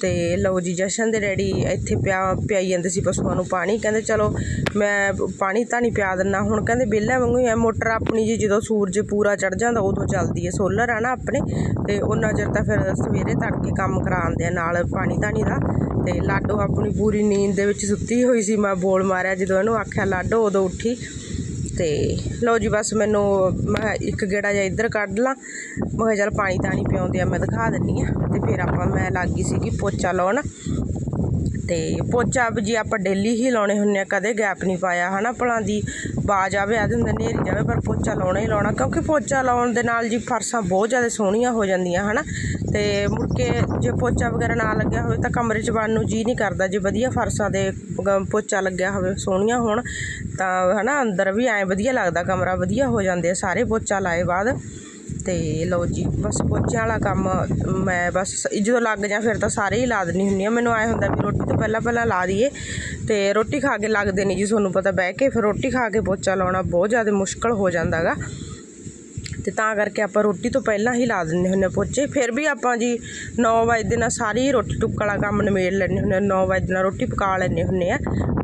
ਤੇ ਲਓ ਜੀ, ਜਸ਼ਨ ਦੇ ਡੈਡੀ ਇੱਥੇ ਪਿਆ, ਪਿਆਈ ਜਾਂਦੇ ਸੀ ਪਸ਼ੂਆਂ ਨੂੰ ਪਾਣੀ। ਕਹਿੰਦੇ ਚਲੋ, ਮੈਂ ਪਾਣੀ ਤਾਂ ਨਹੀਂ ਪਿਆ ਦਿੰਦਾ। ਹੁਣ ਕਹਿੰਦੇ ਵਿਹਲਿਆਂ ਵਾਂਗੂ ਹੀ ਮੋਟਰ ਆਪਣੀ ਜੀ, ਜਦੋਂ ਸੂਰਜ ਪੂਰਾ ਚੜ ਜਾਂਦਾ, ਉਦੋਂ ਚੱਲਦੀ ਹੈ ਸੋਲਰ ਆ ਨਾ ਆਪਣੇ। ਤੇ ਉਹਨਾਂ ਚਿਰ ਤਾਂ ਫਿਰ ਸਵੇਰੇ ਤੜਕੇ ਕੰਮ ਕਰਾਉਂਦੇ ਆ, ਨਾਲ ਪਾਣੀ ਧਾਣੀ ਦਾ। ਤੇ ਲਾਡੋ ਆਪਣੀ ਪੂਰੀ ਨੀਂਦ ਦੇ ਵਿੱਚ ਸੁੱਤੀ ਹੋਈ ਸੀ। ਮੈਂ ਬੋਲ ਮਾਰਿਆ ਜਦੋਂ ਇਹਨੂੰ ਆਖਿਆ, ਲਾਡੋ, ਉਦੋਂ ਉੱਠੀ। ਤੇ ਲਓ ਜੀ, ਬਸ ਮੈਨੂੰ ਮੈਂ ਇੱਕ ਗੇੜਾ ਜਿਹਾ ਇੱਧਰ ਕੱਢ ਲਾਂ। ਮੈਂ ਕਿਹਾ, ਚੱਲ ਪਾਣੀ ਤਾਣੀ ਪਿਆਉਂਦੇ ਆ ਮੈਂ ਦਿਖਾ ਦਿੰਨੀ ਆ। ਤੇ ਫਿਰ ਆਪਾਂ, ਮੈਂ ਲੱਗ ਗਈ ਸੀਗੀ ਪੋਚਾ ਲਾਉਣ। ਤੇ ਪੋਚਾ ਵੀ ਜੀ ਆਪਾਂ ਡੇਲੀ ਹੀ ਲਾਉਣੇ ਹੁੰਨੇ ਆ, ਕਦੇ ਗੈਪ ਨਹੀਂ ਪਾਇਆ, ਹਨਾ ਭਲਾਂ ਦੀ ਬਾਜ ਆਵੇ, ਆ ਦਿੰਦੇ ਨੇਰੀ ਜਾਵੇ, ਪਰ ਪੋਚਾ ਲਾਉਣਾ ਹੀ ਲਾਉਣਾ, ਕਿਉਂਕਿ ਪੋਚਾ ਲਾਉਣ ਦੇ ਨਾਲ ਜੀ ਫਰਸ਼ਾਂ ਬਹੁਤ ਜ਼ਿਆਦਾ ਸੋਹਣੀਆਂ ਹੋ ਜਾਂਦੀਆਂ, ਹਨਾ। ਤੇ ਮੁੜ ਕੇ ਜੇ ਪੋਚਾ ਵਗੈਰਾ ਨਾ ਲੱਗਿਆ ਹੋਵੇ ਤਾਂ ਕਮਰੇ 'ਚ ਵੜਨ ਨੂੰ ਜੀ ਨਹੀਂ ਕਰਦਾ, ਜੇ ਵਧੀਆ ਫਰਸ਼ਾਂ ਦੇ ਪੋਚਾ ਲੱਗਿਆ ਹੋਵੇ, ਸੋਹਣੀਆਂ ਹੋਣ, ਤਾਂ ਹਨਾ ਅੰਦਰ ਵੀ ਐਂ ਵਧੀਆ ਲੱਗਦਾ, ਕਮਰਾ ਵਧੀਆ ਹੋ ਜਾਂਦੇ ਆ, ਸਾਰੇ ਪੋਚਾ ਲਾਏ ਬਾਅਦ। ਤੇ ਲਓ ਜੀ, ਬਸ ਪੋਚਿਆਂ ਵਾਲਾ ਕੰਮ ਮੈਂ ਬਸ ਜਦੋਂ ਲੱਗ ਜਾਂ ਫਿਰ ਤਾਂ ਸਾਰੇ ਹੀ ਲਾ ਦਿੰਦੀ ਹੁੰਦੀ ਆ ਮੈਨੂੰ ਐ ਹੁੰਦਾ ਵੀ ਰੋਟੀ ਤੋਂ ਪਹਿਲਾਂ ਪਹਿਲਾਂ ਲਾ ਦਈਏ ਤੇ ਰੋਟੀ ਖਾ ਕੇ ਲੱਗਦੇ ਨਹੀਂ ਜੀ, ਤੁਹਾਨੂੰ ਪਤਾ ਬਹਿ ਕੇ ਫਿਰ ਰੋਟੀ ਖਾ ਕੇ ਪੋਚਾ ਲਾਉਣਾ ਬਹੁਤ ਜ਼ਿਆਦਾ ਮੁਸ਼ਕਲ ਹੋ ਜਾਂਦਾ ਗਾ ਤੇ ਤਾਂ ਕਰਕੇ ਆਪਾਂ ਰੋਟੀ ਤੋਂ ਪਹਿਲਾਂ ਹੀ ਲਾ ਦਿੰਦੇ ਹੁੰਦੇ ਹਾਂ ਪੋਚੇ। ਫਿਰ ਵੀ ਆਪਾਂ ਜੀ 9 ਵਜੇ ਦੇ ਨਾਲ ਸਾਰੀ ਰੋਟੀ ਟੁੱਕ ਵਾਲਾ ਕੰਮ ਨਿਮੇੜ ਲੈਂਦੇ ਹੁੰਦੇ ਹਾਂ। 9 ਵਜੇ ਨਾਲ ਰੋਟੀ ਪਕਾ ਲੈਂਦੇ ਹੁੰਦੇ ਆ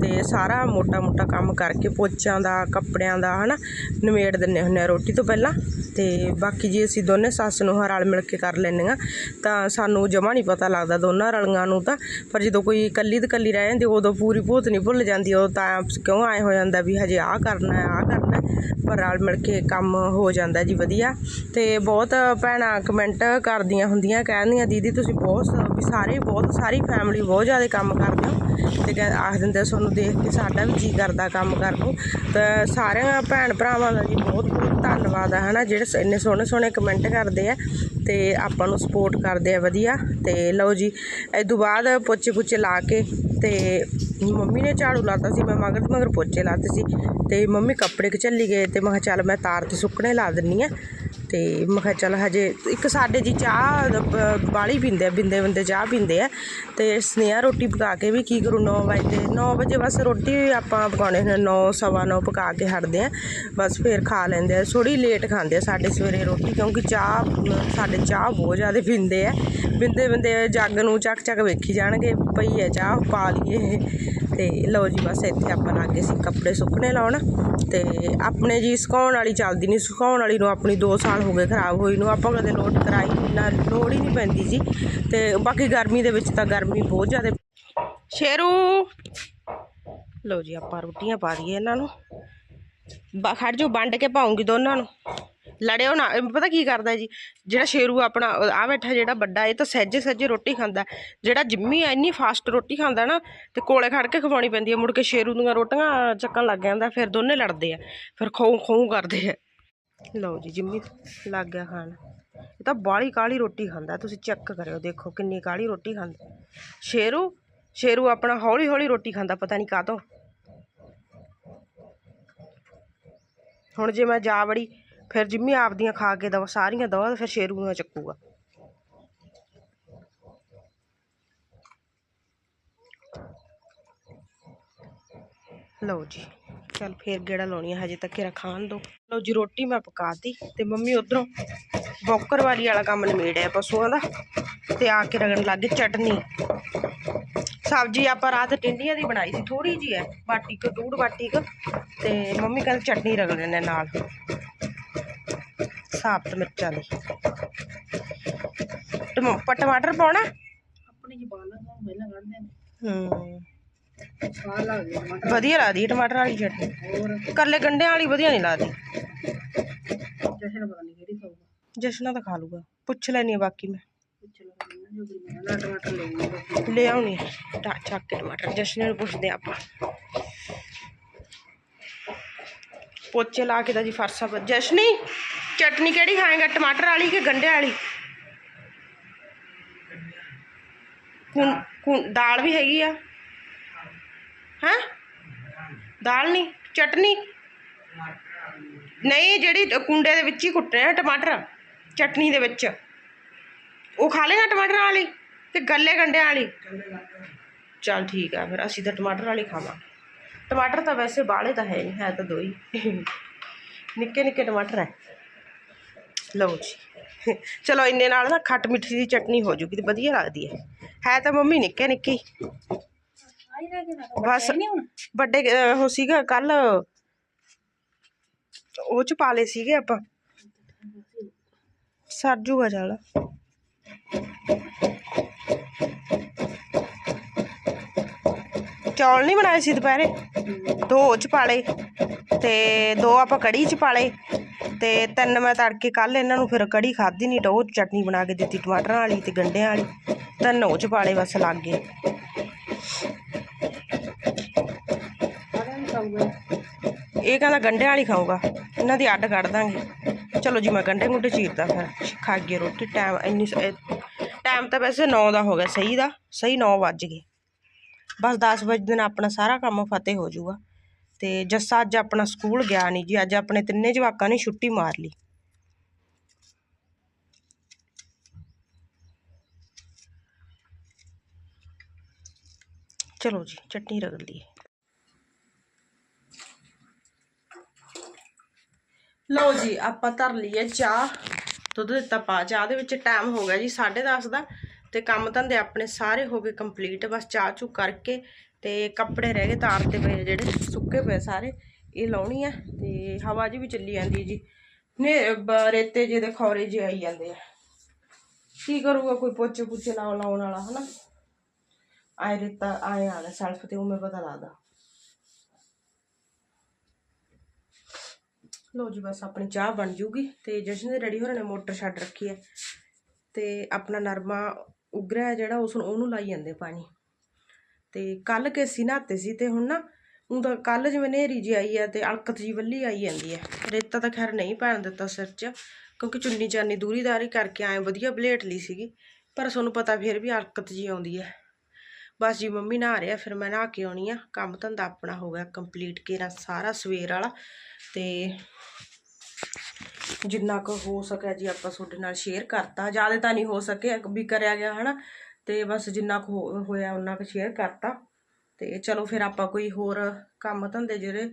ਤੇ ਸਾਰਾ ਮੋਟਾ ਮੋਟਾ ਕੰਮ ਕਰਕੇ ਪੋਚਿਆਂ ਦਾ, ਕੱਪੜਿਆਂ ਦਾ ਹਨਾ ਨਿਮੇੜ ਦਿੰਦੇ ਹੁੰਦੇ ਆ ਰੋਟੀ ਤੋਂ ਪਹਿਲਾਂ। ਤੇ ਬਾਕੀ ਜੀ ਅਸੀਂ ਦੋਨੇ ਸੱਸ ਨੂੰ ਰਲ ਮਿਲ ਕੇ ਕਰ ਲੈਂਦੇ ਲੈਂਦੀਆਂ ਤਾਂ ਸਾਨੂੰ ਜਮਾ ਨਹੀਂ ਪਤਾ ਲੱਗਦਾ ਦੋਨਾਂ ਰਲੀਆਂ ਨੂੰ ਤਾਂ। ਪਰ ਜਦੋਂ ਕੋਈ ਇਕੱਲੀ ਤੇ ਇਕੱਲੀ ਰਹਿ ਜਾਂਦੀ, ਉਦੋਂ ਪੂਰੀ ਭੂਤ ਨਹੀਂ ਭੁੱਲ ਜਾਂਦੀ। ਉਹ ਤਾਂ ਕਿਉਂ ਆਏ ਹੋ ਜਾਂਦਾ ਵੀ ਹਜੇ ਆਹ ਕਰਨਾ ਹੈ, ਆਹ ਕਰਨਾ ਪਰ ਰਲ ਮਿਲ ਕੇ ਕੰਮ ਹੋ ਜਾਂਦਾ ਜੀ, ਵਧੀਆ। ਵਧੀਆ ਤੇ ਬਹੁਤ ਭੈਣਾਂ ਕਮੈਂਟ ਕਰਦੀਆਂ ਹੁੰਦੀਆਂ ਕਹਿੰਦੀਆਂ ਦੀਦੀ, ਤੁਸੀਂ ਬਹੁਤ ਸਾਰੇ ਬਹੁਤ, ਸਾਰੀ ਫੈਮਿਲੀ ਬਹੁਤ ਜ਼ਿਆਦਾ ਕੰਮ ਕਰਦੇ ਹੋ। ਤੇ ਕਹਿ- ਆਖ ਦਿੰਦੇ ਤੁਹਾਨੂੰ ਦੇਖ ਕੇ ਸਾਡਾ ਵੀ ਜੀ ਕਰਦਾ ਕੰਮ ਕਰਨ ਨੂੰ। ਤਾਂ ਸਾਰਿਆਂ ਭੈਣ ਭਰਾਵਾਂ ਦਾ ਜੀ ਬਹੁਤ ਬਹੁਤ ਧੰਨਵਾਦ ਹੈ ਹਨਾ? ਜਿਹੜੇ ਸ- ਇੰਨੇ ਸੋਹਣੇ ਸੋਹਣੇ ਕਮੈਂਟ ਕਰਦੇ ਆ ਤੇ ਆਪਾਂ ਨੂੰ ਸਪੋਰਟ ਕਰਦੇ ਆ ਵਧੀਆ। ਤੇ ਲਓ ਜੀ, ਇਹ ਤੋਂ ਬਾਅਦ ਪੋਚੇ ਪੁੱਚੇ ਲਾ ਕੇ ਤੇ ਮੰਮੀ ਨੇ ਝਾੜੂ ਲਾਤਾ ਸੀ, ਮੈਂ ਮਗਰ ਮਗਰ ਪੋਚੇ ਲਾਤੇ ਸੀ ਤੇ ਮੰਮੀ ਕੱਪੜੇ ਕਿ ਚੱਲੀ ਗਏ ਤੇ ਮੈਂ ਕਿਹਾ ਚੱਲ ਮੈਂ ਤਾਰ ਤੇ ਸੁੱਕਣੇ ਲਾ ਦਿੰਨੀ ਆ। ਤੇ ਮੈਂ ਕਿਹਾ ਚੱਲ ਹਜੇ ਇੱਕ ਸਾਡੇ ਜੀ ਚਾਹ ਬਾਲੀ ਪੀਂਦੇ ਆ, ਬਿੰਦੇ ਬੰਦੇ ਚਾਹ ਪੀਂਦੇ ਆ। ਤੇ ਸਨੇਹਾ ਰੋਟੀ ਪਕਾ ਕੇ ਵੀ ਕੀ ਕਰੂ 9 ਵਜੇ 9 ਵਜੇ ਬਸ ਰੋਟੀ ਆਪਾਂ ਪਕਾਉਣੇ ਹੁੰਦੇ 9 ਸਵਾ 9 ਪਕਾ ਕੇ ਹਟਦੇ ਆ। ਬਸ ਫੇਰ ਖਾ ਲੈਂਦੇ ਆ ਥੋੜੀ ਲੇਟ ਖਾਂਦੇ ਆ ਸਾਡੇ ਸਵੇਰੇ ਰੋਟੀ, ਕਿਉਂਕਿ ਚਾਹ, ਸਾਡੇ ਚਾਹ ਬਹੁਤ ਜ਼ਿਆਦਾ ਪੀਂਦੇ ਆ। ਬਿੰਦੇ ਬੰਦੇ ਜੱਗ ਨੂੰ ਚੱਕ ਚੱਕ ਵੇਖੀ ਜਾਣਗੇ, ਪਈ ਹੈ ਚਾਹ, ਪਾ ਲਈਏ। ਤੇ ਲਓ ਜੀ ਬਸ ਇੱਥੇ ਆਪਾਂ ਲੱਗੇ ਸੀ ਕੱਪੜੇ ਸੁੱਕਣੇ ਲਾਉਣ ਤੇ ਆਪਣੇ ਜੀ ਸੁਕਾਉਣ ਵਾਲੀ ਚੱਲਦੀ ਨਹੀਂ, ਸੁਕਾਉਣ ਵਾਲੀ ਨੂੰ ਆਪਣੀ 2 ਸਾਲ ਹੋ ਗਏ ਖਰਾਬ ਹੋਈ ਨੂੰ, ਆਪਾਂ ਕਦੇ ਲੋਡ ਕਰਾਈ ਨਾ ਲੋੜ ਹੀ ਨਹੀਂ ਪੈਂਦੀ ਜੀ। ਤੇ ਬਾਕੀ ਗਰਮੀ ਦੇ ਵਿੱਚ ਤਾਂ ਗਰਮੀ ਬਹੁਤ ਜ਼ਿਆਦਾ। ਸ਼ੇਰੂ! ਲਓ ਜੀ ਆਪਾਂ ਰੋਟੀਆਂ ਪਾ ਦਈਏ ਇਹਨਾਂ ਨੂੰ। ਬਾ ਖੜ ਜੋ ਵੰਡ ਕੇ ਪਾਉਂਗੀ ਦੋਨਾਂ ਨੂੰ। ਲੜਿਓ ਨਾ ਪਤਾ ਕੀ ਕਰਦਾ ਜੀ? ਜਿਹੜਾ ਸ਼ੇਰੂ ਆਪਣਾ ਆ ਬੈਠਾ ਜਿਹੜਾ ਵੱਡਾ, ਇਹ ਤਾਂ ਸਹਿਜੇ ਸਹਿਜੇ ਰੋਟੀ ਖਾਂਦਾ। ਜਿਹੜਾ ਜਿੰਮੀ ਆ, ਇੰਨੀ ਫਾਸਟ ਰੋਟੀ ਖਾਂਦਾ ਨਾ, ਤੇ ਕੋਲੇ ਖੜ ਕੇ ਖਵਾਉਣੀ ਪੈਂਦੀ ਹੈ ਮੁੜ ਕੇ ਸ਼ੇਰੂ ਦੀਆਂ ਰੋਟੀਆਂ ਚੱਕਣ ਲੱਗ ਜਾਂਦਾ, ਫਿਰ ਦੋਨੇ ਲੜਦੇ ਆ, ਫਿਰ ਖੋਂ ਖੋਂ ਕਰਦੇ ਆ। ਲਓ ਜੀ, ਜਿੰਮੀ ਲੱਗ ਗਿਆ ਖਾਣ। ਇਹ ਤਾਂ ਬਾਲੀ ਕਾਲੀ ਰੋਟੀ ਖਾਂਦਾ, ਤੁਸੀਂ ਚੈੱਕ ਕਰਿਓ, ਦੇਖੋ ਕਿੰਨੀ ਕਾਲੀ ਰੋਟੀ ਖਾਂਦਾ। ਸ਼ੇਰੂ ਸ਼ੇਰੂ ਆਪਣਾ ਹੌਲੀ ਹੌਲੀ ਰੋਟੀ ਖਾਂਦਾ, ਪਤਾ ਨਹੀਂ ਕਾਹਤੋਂ। ਹੁਣ ਜੇ ਮੈਂ ਜਾ ਵੜੀ ਫਿਰ ਜਿੰਮੀ ਆਪਦੀਆਂ ਖਾ ਕੇ ਦਵਾ, ਸਾਰੀਆਂ ਦਵਾ ਤੇ ਫਿਰ ਸ਼ੇਰੂ ਨੂੰ ਚੱਕੂਗਾ। ਲਓ ਜੀ, ਚੱਲ ਫੇਰ ਗੇੜਾ ਲਾਉਣੀ ਹੈ ਹਜੇ ਤੱਕ ਇਹਰਾ ਖਾਣ ਦੋ। ਲਓ ਜੀ, ਰੋਟੀ ਮੈਂ ਪਕਾਤੀ ਤੇ ਮੰਮੀ ਉਧਰੋਂ ਬੌਕਰ ਵਾਲੀ ਵਾਲਾ ਕੰਮ ਨਿਬੇੜਿਆ ਪਸ਼ੂਆਂ ਦਾ ਤੇ ਆ ਕੇ ਰਗਣ ਲੱਗ ਗਈ ਚਟਨੀ। ਸਬਜ਼ੀ ਆਪਾਂ ਰਾਤ ਟਿੰਡੀਆਂ ਦੀ ਬਣਾਈ ਸੀ ਥੋੜੀ ਜੀ ਹੈ, ਬਾਟੀ ਕੁ ਡੂੜ ਬਾਟੀ ਕੁ ਤੇ ਮੰਮੀ ਕਹਿੰਦੇ ਚਟਨੀ ਰਗੜ ਲੈਣੇ ਨਾਲ। ਸਾਬਤ ਮਿਰਚਾਂ ਦੀ। ਟਮ- ਟਮਾਟਰ ਪਾਉਣਾ? ਆਪਣੀ ਜ਼ਬਾਨ ਨਾਲ ਪਹਿਲਾਂ ਕੱਢਦੇ ਨੇ। ਹੂੰ। ਟਮਾਟਰ ਵਧੀਆ ਲੱਗਦੀ ਹੈ ਟਮਾਟਰ ਵਾਲੀ ਚਟਨੀ ਹੋਰ? ਕਰਲੇ ਗੰਢਿਆਂ ਵਾਲੀ ਵਧੀਆ ਨਹੀਂ ਲੱਗਦੀ ਜਸ਼ਨ ਪਤਾ ਨਹੀਂ ਕਿਹੜੀ ਖਾਊਗਾ। ਜਸ਼ਨਾ ਤਾਂ ਖਾ ਲੂਗਾ। ਪੁੱਛ ਲੈਣੀ ਬਾਕੀ ਮੈਂ। ਪੁੱਛ ਲਓ ਇਹਨਾਂ ਜੋ ਵੀ ਮੈਂ ਨਾ ਟਮਾਟਰ ਲੈ ਲੂੰਗਾ ਲੈ ਆਉਣੀ ਟਾ ਚੱਕ ਕੇ ਟਮਾਟਰ। ਜਸ਼ਨ ਨੂੰ ਪੁੱਛਦੇ ਹਾਂ ਆਪਾਂ। ਪੋਚੇ ਲਾ ਕੇ ਤਾਂ ਜੀ ਫਰਸਾ ਜਸ਼ਨੀ! ਚਟਨੀ ਕਿਹੜੀ ਖਾਏਗਾ? ਟਮਾਟਰ ਵਾਲੀ ਕਿ ਗੰਡੇ ਵਾਲੀ? ਕੁੰ ਦਾਲ ਵੀ ਹੈਗੀ ਆ। ਹੈਂ? ਦਾਲ ਨਹੀਂ, ਚਟਨੀ? ਨਹੀਂ, ਜਿਹੜੀ ਕੁੰਡੇ ਦੇ ਵਿੱਚ ਹੀ ਕੁੱਟੇ ਆ ਟਮਾਟਰ। ਚਟਨੀ ਦੇ ਵਿੱਚ। ਉਹ ਖਾ ਲੇਗਾ ਟਮਾਟਰ ਵਾਲੀ ਤੇ ਗੱਲੇ ਗੰਡਿਆਂ ਵਾਲੀ? ਚਲ ਠੀਕ ਆ, ਫਿਰ ਅਸੀਂ ਤਾਂ ਟਮਾਟਰ ਵਾਲੀ ਖਾਵਾਂਗੇ। ਟਮਾਟਰ ਤਾਂ ਵੈਸੇ ਬਾਲੇ ਤਾਂ ਹੈ ਨਹੀਂ, ਹੈ ਤਾਂ ਦੋ ਹੀ। ਨਿੱਕੇ ਨਿੱਕੇ ਟਮਾਟਰ ਹੈ। ਲਓ ਜੀ। ਚਲੋ ਇੰਨੇ ਨਾਲ ਨਾ ਖੱਟ ਮਿੱਠੀ ਦੀ ਚਟਨੀ ਹੋ ਜੂਗੀ ਤੇ ਵਧੀਆ ਲੱਗਦੀ ਹੈ। ਹੈ ਤਾਂ ਮੰਮੀ ਨਿੱਕੇ ਨਿੱਕੇ। ਹੀ। ਆਈ ਰਹਿ ਗਿਆ ਬਸ ਨਹੀਂ ਹੁਣ ਵੱਡੇ ਅਹ, ਉਹ ਸੀਗਾ ਕੱਲ ਉਹ ਚ ਪਾ ਲਏ ਸੀਗੇ ਆਪਾਂ। ਸਰ ਜੂਗਾ ਚੱਲ ਚੌਲ ਨਹੀਂ ਬਣਾਏ ਸੀ ਦੁਪਹਿਰੇ। ਦੋ ਉਹ ਚ ਪਾ ਲਏ ਤੇ ਦੋ ਆਪਾਂ ਕੜੀ ਚ ਪਾ ਲਏ ਤੇ ਤਿੰਨ ਮੈਂ ਤੜਕੇ ਕੱਲ ਇਹਨਾਂ ਨੂੰ ਫਿਰ ਕੜੀ ਖਾਧੀ ਨਹੀਂ ਤਾਂ ਚਟਨੀ ਬਣਾ ਕੇ ਦਿੱਤੀ ਟਮਾਟਰਾਂ ਵਾਲੀ ਤੇ ਗੰਢਿਆਂ ਵਾਲੀ, ਤਿੰਨ ਉਹ ਚ ਪਾ ਲਏ ਬਸ ਲੱਗ ਗਏ। ਇਹ ਕਹਿੰਦਾ ਗੰਢਿਆਂ ਵਾਲੀ ਖਾਊਗਾ, ਇਹਨਾਂ ਦੀ ਅੱਡ ਕੱਢ ਦਾਂਗੇ। ਚਲੋ ਜੀ ਮੈਂ ਗੰਢੇ ਗੁੰਡੇ ਚੀਰਦਾ ਫਿਰ, ਖਾ ਗਏ ਰੋਟੀ ਟਾਈਮ ਇੰਨੀ ਟਾਈਮ ਤਾਂ ਵੈਸੇ 9 ਦਾ ਹੋ ਗਿਆ, ਸਹੀ ਦਾ, ਸਹੀ 9 ਵੱਜ ਗਏ। ਬਸ ਦਸ ਵਜੇ ਨਾਲ ਆਪਣਾ ਸਾਰਾ ਕੰਮ ਫਤਿਹ ਹੋ ਜਾਊਗਾ। ਤੇ ਜੱਸਾ ਅੱਜ ਆਪਣਾ ਸਕੂਲ ਗਿਆ ਨਹੀਂ ਜੀ, ਅੱਜ ਆਪਣੇ ਤਿੰਨੇ ਜਵਾਕਾਂ ਨੇ ਛੁੱਟੀ ਮਾਰ ਲਈ। ਚਲੋ ਜੀ, ਚਟਨੀ ਰਗੜ ਲਈਏ। ਲਓ ਜੀ, ਆਪਾਂ ਧਰ ਲਈਏ ਚਾਹ। ਦੁੱਧ ਦਿੱਤਾ ਪਾ, ਚਾਹ ਦੇ ਵਿੱਚ ਟਾਈਮ ਹੋ ਗਿਆ ਜੀ 10:30 ਦਾ। ਤੇ ਕੰਮ ਧੰਦੇ ਆਪਣੇ ਸਾਰੇ ਹੋ ਗਏ ਕੰਪਲੀਟ ਬਸ ਚਾਹ ਚੂ ਕਰਕੇ ਤੇ ਕੱਪੜੇ ਰਹਿ ਗਏ ਤਾਰ ਤੇ ਪਏ ਜਿਹੜੇ ਸੁੱਕੇ ਪਏ ਸਾਰੇ, ਇਹ ਲਾਉਣੀ ਆ ਤੇ ਹਵਾ ਜੀ ਵੀ ਚੱਲੀ ਜਾਂਦੀ ਜੀ। ਨੇ ਰੇਤੇ ਜੇ ਦੇ ਖੌਰੇ ਜਿਹੇ ਆਈ ਜਾਂਦੇ ਆ। ਕੀ ਕਰੂਗਾ ਕੋਈ ਪੋਚੇ ਪੁੱਚੇ ਲਾਉਣ ਲਾਉਣ ਵਾਲਾ, ਹਨਾ? ਆਏ ਰੇਤਾ, ਆਏ ਆਲੇ ਸੈਲਫ ਤੇ ਉਹ ਮੈਂ ਪਤਾ ਲੱਗਦਾ। ਲੋ ਜੀ ਬਸ ਆਪਣੀ ਚਾਹ ਬਣ ਜੂਗੀ ਤੇ ਜਸ਼ਨ ਦੇ ਡੈਡੀ ਹੋਰਾਂ ਨੇ ਮੋਟਰ ਛੱਡ ਰੱਖੀ ਹੈ ਤੇ ਆਪਣਾ ਨਰਮਾ ਉਗਰਿਆ ਹੈ ਜਿਹੜਾ, ਉਸ ਉਹਨੂੰ ਲਾਈ ਜਾਂਦੇ ਪਾਣੀ। ਤੇ ਕੱਲ ਕੇ ਅਸੀਂ ਨਹਾਤੇ ਸੀ ਤੇ ਹੁਣ ਨਾ ਉਹਦਾ ਕੱਲ ਜਿਵੇਂ ਨੇਰੀ ਜੀ ਆਈ ਹੈ ਤੇ ਅਲਕਤ ਜੀ ਵੱਲੀ ਆਈ ਜਾਂਦੀ ਹੈ ਰੇਤਾ ਤਾਂ ਖੈਰ ਨਹੀਂ ਪੈਣ ਦਿੱਤਾ ਸਿਰ 'ਚ, ਕਿਉਂਕਿ ਚੁੰਨੀ ਚਾਨੀ ਦੂਰੀਦਾਰੀ ਕਰਕੇ ਆਏ, ਵਧੀਆ ਬਲੇਟ ਲਈ ਸੀਗੀ। ਪਰ ਤੁਹਾਨੂੰ ਪਤਾ ਫਿਰ ਵੀ ਅਲਕਤ ਜੀ ਆਉਂਦੀ ਹੈ ਬਸ ਜੀ, ਮੰਮੀ ਨਹਾ ਰਿਹਾ ਫਿਰ ਮੈਂ ਨਹਾ ਕੇ ਆਉਣੀ ਆ। ਕੰਮ ਧੰਦਾ ਆਪਣਾ ਹੋ ਗਿਆ ਕੰਪਲੀਟ ਕੇਰਾ ਸਾਰਾ ਸਵੇਰ ਵਾਲਾ। ਤੇ ਜਿੰਨਾ ਕੁ ਹੋ ਸਕਿਆ ਜੀ ਆਪਾਂ ਤੁਹਾਡੇ ਨਾਲ ਸ਼ੇਅਰ ਕਰਤਾ। ਜ਼ਿਆਦਾ ਤਾਂ ਨਹੀਂ ਹੋ ਸਕਿਆ ਵੀ ਕਰਿਆ ਗਿਆ, ਹਨਾ? ਤੇ ਬਸ ਜਿੰਨਾ ਕੁ ਹੋਇਆ ਉਹਨਾਂ ਕੁ ਸ਼ੇਅਰ ਕਰਤਾ। ਤੇ ਚਲੋ ਫਿਰ ਆਪਾਂ ਕੋਈ ਹੋਰ ਕੰਮ ਧੰਦੇ ਜਿਹੜੇ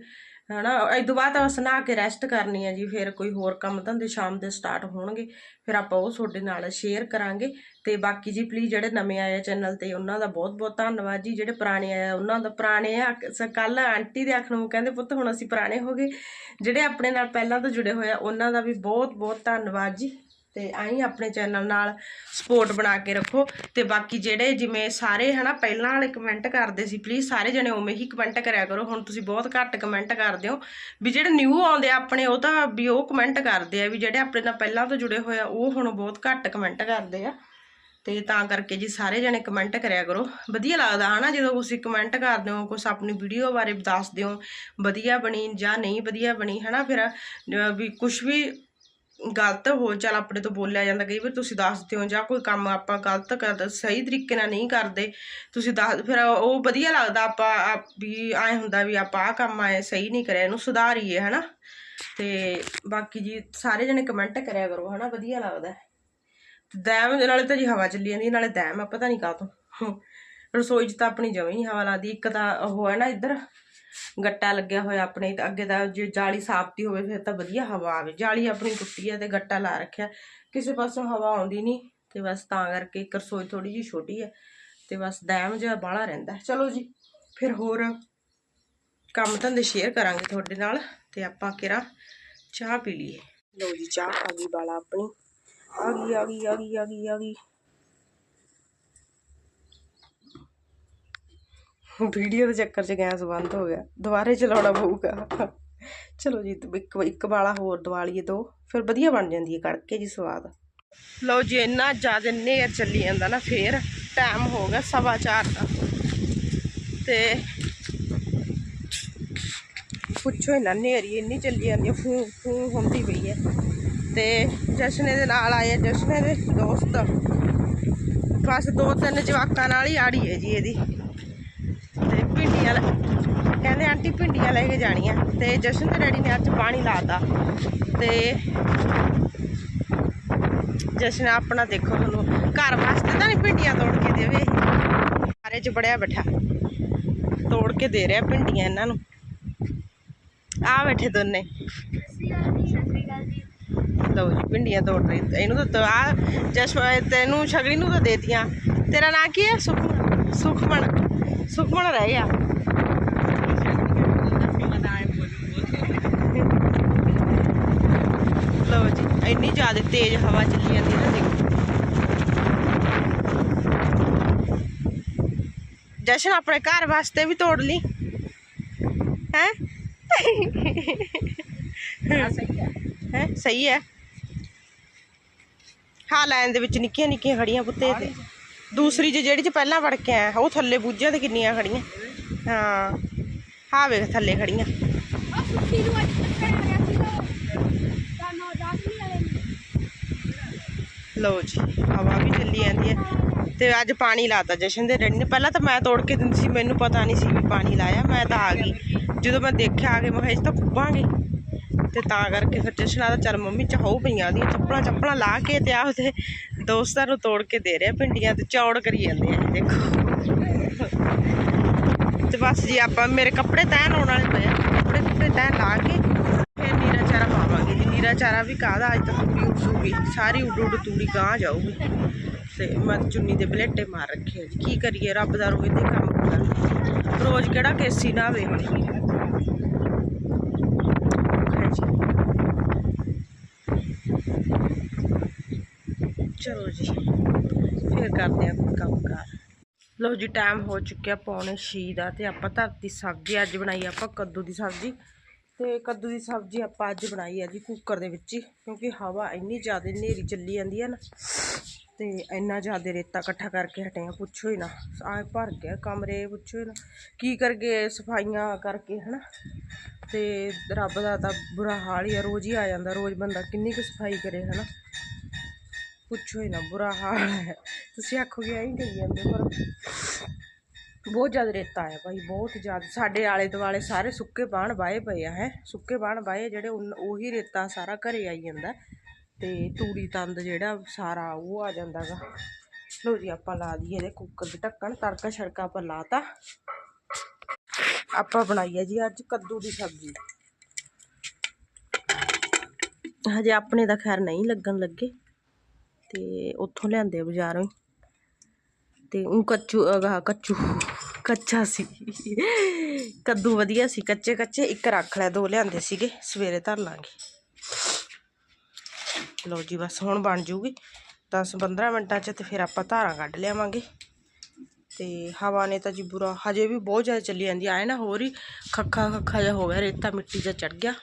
ਹਨਾ, ਇਸ ਤੋਂ ਬਾਅਦ ਤਾਂ ਬਸ ਨਹਾ ਕੇ ਰੈਸਟ ਕਰਨੀ ਹੈ ਜੀ, ਫਿਰ ਕੋਈ ਹੋਰ ਕੰਮ ਧੰਦੇ ਸ਼ਾਮ ਦੇ ਸਟਾਰਟ ਹੋਣਗੇ, ਫਿਰ ਆਪਾਂ ਉਹ ਤੁਹਾਡੇ ਨਾਲ ਸ਼ੇਅਰ ਕਰਾਂਗੇ। ਤੇ ਬਾਕੀ ਜੀ ਪਲੀਜ਼ ਜਿਹੜੇ ਨਵੇਂ ਆਏ ਆ ਚੈਨਲ ਤੇ, ਉਹਨਾਂ ਦਾ ਬਹੁਤ ਬਹੁਤ ਧੰਨਵਾਦ ਜੀ, ਜਿਹੜੇ ਪੁਰਾਣੇ ਆਏ ਆ, ਉਹਨਾਂ ਦਾ ਪੁਰਾਣੇ ਆ ਕੱਲ ਆਂਟੀ ਦੇ ਆਖਣ ਨੂੰ ਕਹਿੰਦੇ, ਪੁੱਤ, ਹੁਣ ਅਸੀਂ ਪੁਰਾਣੇ ਹੋ ਗਏ। ਜਿਹੜੇ ਆਪਣੇ ਨਾਲ ਪਹਿਲਾਂ ਤੋਂ ਜੁੜੇ ਹੋਏ ਆ, ਉਹਨਾਂ ਦਾ ਵੀ ਬਹੁਤ ਬਹੁਤ ਧੰਨਵਾਦ ਜੀ। ਤੇ ਆਈ ਆਪਣੇ ਚੈਨਲ ਨਾਲ ਸਪੋਰਟ ਬਣਾ ਕੇ ਰੱਖੋ। ਤੇ ਬਾਕੀ ਜਿਹੜੇ ਜਿਵੇਂ ਸਾਰੇ ਹਨਾ, ਪਹਿਲਾਂ ਵਾਲੇ ਕਮੈਂਟ ਕਰਦੇ ਸੀ ਪਲੀਜ਼ ਸਾਰੇ ਜਣੇ ਉਵੇਂ ਹੀ ਕਮੈਂਟ ਕਰਿਆ ਕਰੋ। ਹੁਣ ਤੁਸੀਂ ਬਹੁਤ ਘੱਟ ਕਮੈਂਟ ਕਰਦੇ ਹੋ। ਵੀ ਜਿਹੜੇ ਨਿਊ ਆਉਂਦੇ ਆ ਆਪਣੇ, ਉਹ ਤਾਂ ਵੀ ਉਹ ਕਮੈਂਟ ਕਰਦੇ ਆ ਵੀ ਜਿਹੜੇ ਆਪਣੇ ਨਾਲ ਪਹਿਲਾਂ ਤੋਂ ਜੁੜੇ ਹੋਏ ਆ, ਉਹ ਹੁਣ ਬਹੁਤ ਘੱਟ ਕਮੈਂਟ ਕਰਦੇ ਆ। ਤੇ ਤਾਂ ਕਰਕੇ ਜੀ ਸਾਰੇ ਜਣੇ ਕਮੈਂਟ ਕਰਿਆ ਕਰੋ। ਵਧੀਆ ਲੱਗਦਾ ਹਨਾ, ਜਦੋਂ ਤੁਸੀਂ ਕਮੈਂਟ ਕਰਦੇ ਹੋ, ਕੁਛ ਆਪਣੀ ਵੀਡੀਓ ਬਾਰੇ ਦੱਸਦੇ ਹੋ ਵਧੀਆ ਬਣੀ ਜਾਂ ਨਹੀਂ ਵਧੀਆ ਬਣੀ, ਹਨਾ ਫਿਰ ਵੀ ਕੁਝ ਵੀ ਗਲਤ ਹੋ, ਚੱਲ ਆਪਣੇ ਤੋਂ ਬੋਲਿਆ ਜਾਂਦਾ, ਕਈ ਵਾਰ ਤੁਸੀਂ ਦੱਸਦੇ ਹੋ ਜਾਂ ਕੋਈ ਕੰਮ ਆਪਾਂ ਗਲਤ ਕਰਦੇ ਸਹੀ ਤਰੀਕੇ ਨਾਲ ਨਹੀਂ ਕਰਦੇ, ਤੁਸੀਂ ਦੱਸ, ਫਿਰ ਉਹ ਵਧੀਆ ਲੱਗਦਾ ਆਪਾਂ ਵੀ ਐ ਹੁੰਦਾ ਵੀ ਆਪਾਂ ਆ ਕੰਮ ਆਏ, ਸਹੀ ਨਹੀਂ ਕਰਿਆ, ਇਹਨੂੰ ਸੁਧਾਰੀਏ, ਹਨਾ? ਤੇ ਬਾਕੀ ਜੀ, ਸਾਰੇ ਜਣੇ ਕਮੈਂਟ ਕਰਿਆ ਕਰੋ, ਹਨਾ? ਵਧੀਆ ਲੱਗਦਾ ਦੈਮ ਦੇ ਨਾਲੇ ਤਾਂ ਜੀ ਹਵਾ ਚੱਲੀ ਜਾਂਦੀ ਨਾਲੇ ਦੈਮ ਆ, ਪਤਾ ਨਹੀਂ ਕਾਹਤੋਂ। ਰਸੋਈ 'ਚ ਤਾਂ ਆਪਣੀ ਜਮੀ ਨਹੀਂ ਹਵਾ ਲੱਗਦੀ, ਇੱਕ ਤਾਂ ਉਹ ਹੈ ਨਾ ਇੱਧਰ ਗੱਟਾ ਲੱਗਿਆ ਹੋਇਆ ਆਪਣੇ, ਤਾਂ ਅੱਗੇ ਦਾ ਜੇ ਜਾਲੀ ਸਾਫ਼ਤੀ ਹੋਵੇ, ਫਿਰ ਤਾਂ ਵਧੀਆ ਹਵਾ ਆਵੇ ਜਾਲੀ ਆਪਣੀ ਟੁੱਟੀ ਹੈ ਤੇ ਗੱਟਾ ਲਾ ਰੱਖਿਆ। ਕਿਸੇ ਪਾਸੋਂ ਹਵਾ ਆਉਂਦੀ ਨਹੀਂ ਤੇ ਬਸ ਤਾਂ ਕਰਕੇ ਇੱਕ ਰਸੋਈ ਥੋੜੀ ਜਿਹੀ ਛੋਟੀ ਹੈ ਤੇ ਬਸ ਦੈਮ ਜਿਹਾ ਬਾਹਲਾ ਰਹਿੰਦਾ। ਚਲੋ ਜੀ, ਫਿਰ ਹੋਰ ਕੰਮ ਧੰਦੇ ਸ਼ੇਅਰ ਕਰਾਂਗੇ ਤੁਹਾਡੇ ਨਾਲ ਤੇ ਆਪਾਂ ਕਿਰਾ ਚਾਹ ਪੀ ਲਈਏ। ਲਓ ਜੀ, ਚਾਹ ਆ ਗਈ ਵਾਲਾ ਆਪਣੀ। ਆ ਗਈ ਆ ਗਈ ਆ ਗਈ ਆ ਗਈ ਆ ਗਈ। ਵੀਡੀਓ ਦੇ ਚੱਕਰ 'ਚ ਗੈਸ ਬੰਦ ਹੋ ਗਿਆ। ਦੁਬਾਰੇ ਚਲਾਉਣਾ ਪਊਗਾ। ਚਲੋ ਜੀ, ਇੱਕ ਇੱਕ ਵਾਲਾ ਹੋਰ ਦਵਾ ਲਈਏ ਦੋ। ਫਿਰ ਵਧੀਆ ਬਣ ਜਾਂਦੀ ਹੈ ਕੜਕੇ ਜੀ ਸਵਾਦ। ਲਓ ਜੀ, ਇੰਨਾ ਜ਼ਿਆਦਾ ਨੇਰ ਚੱਲੀ ਜਾਂਦਾ ਨਾ ਫੇਰ। ਟਾਈਮ ਹੋ ਗਿਆ ਸਵਾ ਚਾਰ ਦਾ। ਤੇ ਪੁੱਛੋ ਹੀ ਨਾ ਨੇਰੀ ਇੰਨੀ ਚੱਲੀ ਜਾਂਦੀ ਹੈ। ਫੂ ਫੂ ਹੁੰਦੀ ਪਈ ਹੈ। ਤੇ ਜਸ਼ਨੇ ਦੇ ਨਾਲ ਆਏ ਆ ਜਸ਼ਨੇ ਦੇ ਦੋਸਤ। ਬਸ ਦੋ ਤਿੰਨ ਜਵਾਕਾਂ ਨਾਲ ਹੀ ਆੜੀ ਹੈ ਜੀ ਇਹਦੀ। ਭਿੰਡੀਆਂ ਲੈ- ਕਹਿੰਦੇ ਆਂਟੀ ਭਿੰਡੀਆਂ ਲੈ ਕੇ ਜਾਣੀਆਂ। ਤੇ ਜਸ਼ਨ ਦੇ ਡੈਡੀ ਨੇ ਅੱਜ ਪਾਣੀ ਲਾਤਾ ਤੇ ਜਸ਼ਨ ਆਪਣਾ ਦੇਖੋ ਤੁਹਾਨੂੰ, ਘਰ ਵਾਸਤੇ ਤਾਂ ਨਹੀਂ ਭਿੰਡੀਆਂ ਤੋੜ ਕੇ ਦੇਵੇ। ਸਾਰੇ ਚ ਬੜਿਆ ਬੈਠਾ। ਤੋੜ ਕੇ ਦੇ ਰਿਹਾ ਭਿੰਡੀਆਂ ਇਹਨਾਂ ਨੂੰ। ਆ ਬੈਠੇ ਦੋਨੇ। ਲਓ ਜੀ, ਭਿੰਡੀਆਂ ਤੋੜ ਰਹੀ। ਇਹਨੂੰ ਤਾਂ ਆ ਜਸ ਤੈਨੂੰ ਛਗੜੀ ਨੂੰ ਤਾਂ ਦੇਤੀਆਂ। ਤੇਰਾ ਨਾਂ ਕੀ ਹੈ? ਸੁਖਮਨ। ਸੁਖਮਣ ਸੁਖਮਣ ਰਹਿ ਗਿਆ ਲਓ ਜੀ ਇੰਨੀ ਜ਼ਿਆਦਾ ਤੇਜ਼ ਹਵਾ ਚੱਲੀ ਜਾਂਦੀ ਨਾ ਦੇਖੋ। ਜਸ਼ਨ ਆਪਣੇ ਘਰ ਵਾਸਤੇ ਵੀ ਤੋੜ ਲਈ। ਹੈ? ਹੈ ਸਹੀ ਹੈ। ਹਾਂ? ਲਾਈਨ ਦੇ ਵਿੱਚ ਨਿੱਕੀਆਂ ਨਿੱਕੀਆਂ ਖੜੀਆਂ ਪੁੱਤੇ ਤੇ। ਦੂਸਰੀ ਜਿਹੜੀ 'ਚ ਪਹਿਲਾਂ ਵੜ ਕੇ ਆਇਆ ਉਹ ਥੱਲੇ ਬੂਝਿਆਂ ਤੇ ਕਿੰਨੀਆਂ ਖੜੀਆਂ ਹਾਂ। ਹਾਂ ਵੇਖ ਥੱਲੇ ਖੜੀਆਂ ਲਓ ਜੀ, ਹਵਾ ਵੀ ਚੱਲੀ ਜਾਂਦੀ ਹੈ। ਤੇ ਅੱਜ ਪਾਣੀ ਲਾਤਾ ਜਸ਼ਨ ਦੇ ਡੈਡੀ ਨੇ। ਪਹਿਲਾਂ ਤਾਂ ਮੈਂ ਤੋੜ ਕੇ ਦਿੰਦੀ ਸੀ, ਮੈਨੂੰ ਪਤਾ ਨਹੀਂ ਸੀ ਵੀ ਪਾਣੀ ਲਾਇਆ। ਮੈਂ ਤਾਂ ਆ ਗਈ। ਜਦੋਂ ਮੈਂ ਦੇਖਿਆ, ਆ ਕੇ ਮੈਂ ਕਿਹਾ ਇਸ ਤਾਂ ਖੁੱਬਾਂਗੇ ਤੇ ਤਾਂ ਕਰਕੇ ਫਿਰ ਜਸ਼ਨ ਆਦਾ ਚੱਲ ਮੰਮੀ ਚਾਹੋ ਪਈਆਂ ਉਹਦੀਆਂ ਚੱਪਲਾਂ ਚੱਪਲਾਂ ਲਾ ਕੇ ਤੇ ਆ ਉਹਦੇ ਦੋਸਤਾਂ ਨੂੰ ਤੋੜ ਕੇ ਦੇ ਰਿਹਾ ਭਿੰਡੀਆਂ ਤੇ ਚੌੜ ਕਰੀ ਜਾਂਦੇ ਆ, ਇਹ ਦੇਖੋ। ਤੇ ਬਸ ਜੀ, ਆਪਾਂ ਮੇਰੇ ਕੱਪੜੇ ਤੈਨ ਹੋਣ ਵਾਲੇ ਪਏ ਆ। ਕੱਪੜੇ ਕੁੱਪੜੇ ਤੈਨ ਲਾ ਕੇ ਪਾਵਾਂਗੇ ਚਾਰਾ ਵੀ ਕਾਹਦਾ? ਅੱਜ ਤੱਕ ਤੂੜੀ ਉੱਡੂਗੀ ਸਾਰੀ ਉੱਡ ਉੱਡ ਤੂੜੀ ਗਾਂ ਜਾਊਗੀ। ਤੇ ਮੈਂ ਚੁੰਨੀ ਦੇ ਬਲੇਟੇ ਮਾਰ ਰੱਖੇ ਜੀ। ਕੀ ਕਰੀਏ? ਰੱਬ ਦਾ ਰੋਜ਼ ਦੇ ਕੰਮ ਹੁੰਦਾ। ਰੋਜ਼ ਕਿਹੜਾ ਕੇਸੀ ਨਾ ਆਵੇ ਚਲੋ ਜੀ। ਫਿਰ ਕਰਦੇ ਆ ਕੋਈ ਕੰਮ ਕਾਰ ਲਓ ਜੀ ਟਾਈਮ ਹੋ ਚੁੱਕਿਆ ਪੌਣੇ 6 ਦਾ ਤੇ ਆਪਾਂ ਧਰਤੀ ਸਬਜ਼ੀ ਅੱਜ ਬਣਾਈ ਆਪਾਂ ਕੱਦੂ ਦੀ ਸਬਜ਼ੀ। ਤੇ ਕੱਦੂ ਦੀ ਸਬਜ਼ੀ ਆਪਾਂ ਅੱਜ ਬਣਾਈ ਹੈ ਜੀ ਕੁੱਕਰ ਦੇ ਵਿੱਚ ਹੀ, ਕਿਉਂਕਿ ਹਵਾ ਇੰਨੀ ਜ਼ਿਆਦਾ ਹਨੇਰੀ ਚੱਲੀ ਜਾਂਦੀ ਹੈ ਨਾ, ਤੇ ਇੰਨਾ ਜ਼ਿਆਦਾ ਰੇਤਾ ਇਕੱਠਾ ਕਰਕੇ ਹਟੇ ਆ ਪੁੱਛੋ ਹੀ ਨਾ ਆ ਭਰ ਗਿਆ ਕਮਰੇ, ਪੁੱਛੋ ਹੀ ਨਾ, ਕੀ ਕਰਗੇ ਸਫਾਈਆਂ ਕਰਕੇ, ਹਨਾ? ਤੇ ਰੱਬ ਦਾ ਤਾਂ ਬੁਰਾ ਹਾਲ ਹੀ ਆ, ਰੋਜ਼ ਹੀ ਆ ਜਾਂਦਾ, ਰੋਜ਼ ਬੰਦਾ ਕਿੰਨੀ ਕੁ ਸਫ਼ਾਈ ਕਰੇ, ਹਨਾ? ਪੁੱਛੋ ਹੀ ਨਾ, ਬੁਰਾ ਹਾਲ ਹੈ। ਤੁਸੀਂ ਆਖੋਗੇ ਐਂ ਕਹੀ ਜਾਂਦੇ ਪਰ ਬਹੁਤ ਜ਼ਿਆਦਾ ਰੇਤਾ ਆਇਆ ਭਾਈ ਬਹੁਤ ਜ਼ਿਆਦਾ। ਸਾਡੇ ਆਲੇ ਦੁਆਲੇ ਸਾਰੇ ਸੁੱਕੇ ਬਾਣ ਵਾਏ ਪਏ ਆ, ਹੈ। ਸੁੱਕੇ ਬਾਣ ਵਾਏ ਜਿਹੜੇ ਉਨ- ਉਹੀ ਰੇਤਾ ਸਾਰਾ ਘਰੇ ਆਈ ਜਾਂਦਾ ਤੇ ਤੂੜੀ ਤੰਦ ਜਿਹੜਾ ਸਾਰਾ ਉਹ ਆ ਜਾਂਦਾਗਾ ਲਓ ਜੀ, ਆਪਾਂ ਲਾ ਦਈਏ ਇਹਦੇ ਕੁੱਕਰ ਦੇ ਢੱਕਣ। ਤੜਕਾ ਛੜਕਾ ਆਪਾਂ ਲਾਤਾ ਆਪਾਂ ਬਣਾਈ ਹੈ ਜੀ ਅੱਜ ਕੱਦੂ ਦੀ ਸਬਜ਼ੀ। ਹਜੇ ਆਪਣੇ ਤਾਂ ਖੈਰ ਨਹੀਂ ਲੱਗਣ ਲੱਗੇ। ਤੇ ਉੱਥੋਂ ਲਿਆਂਦੇ ਆ ਬਾਜ਼ਾਰੋਂ ਹੀ। ਤੇ ਉਹ ਕੱਚੂ ਅਗਾ ਕੱਚੂ। ਕੱਚਾ ਸੀ। ਕੱਦੂ ਵਧੀਆ ਸੀ। ਕੱਚੇ ਕੱਚੇ ਇੱਕ ਰੱਖ ਲਿਆ ਦੋ ਲਿਆਂਦੇ ਸੀਗੇ। ਸਵੇਰੇ ਧਰ ਲਾਂਗੇ। ਲਓ ਜੀ, ਬਸ ਹੁਣ ਬਣ ਜੂਗੀ। 10 15 ਮਿੰਟਾਂ 'ਚ ਤੇ ਫਿਰ ਆਪਾਂ ਧਾਰਾਂ ਕੱਢ ਲਿਆਵਾਂਗੇ। ਤੇ ਹਵਾ ਨੇ ਤਾਂ ਜੀ ਬੁਰਾ, ਹਜੇ ਵੀ ਬਹੁਤ ਜ਼ਿਆਦਾ ਚੱਲੀ ਜਾਂਦੀ। ਆਏ ਨਾ ਹੋਰ ਹੀ ਖੱਖਾ ਖੱਖਾ ਜਿਹਾ ਹੋ ਗਿਆ, ਰੇਤਾ ਮਿੱਟੀ ਜਿਹਾ ਚੜ ਗਿਆ।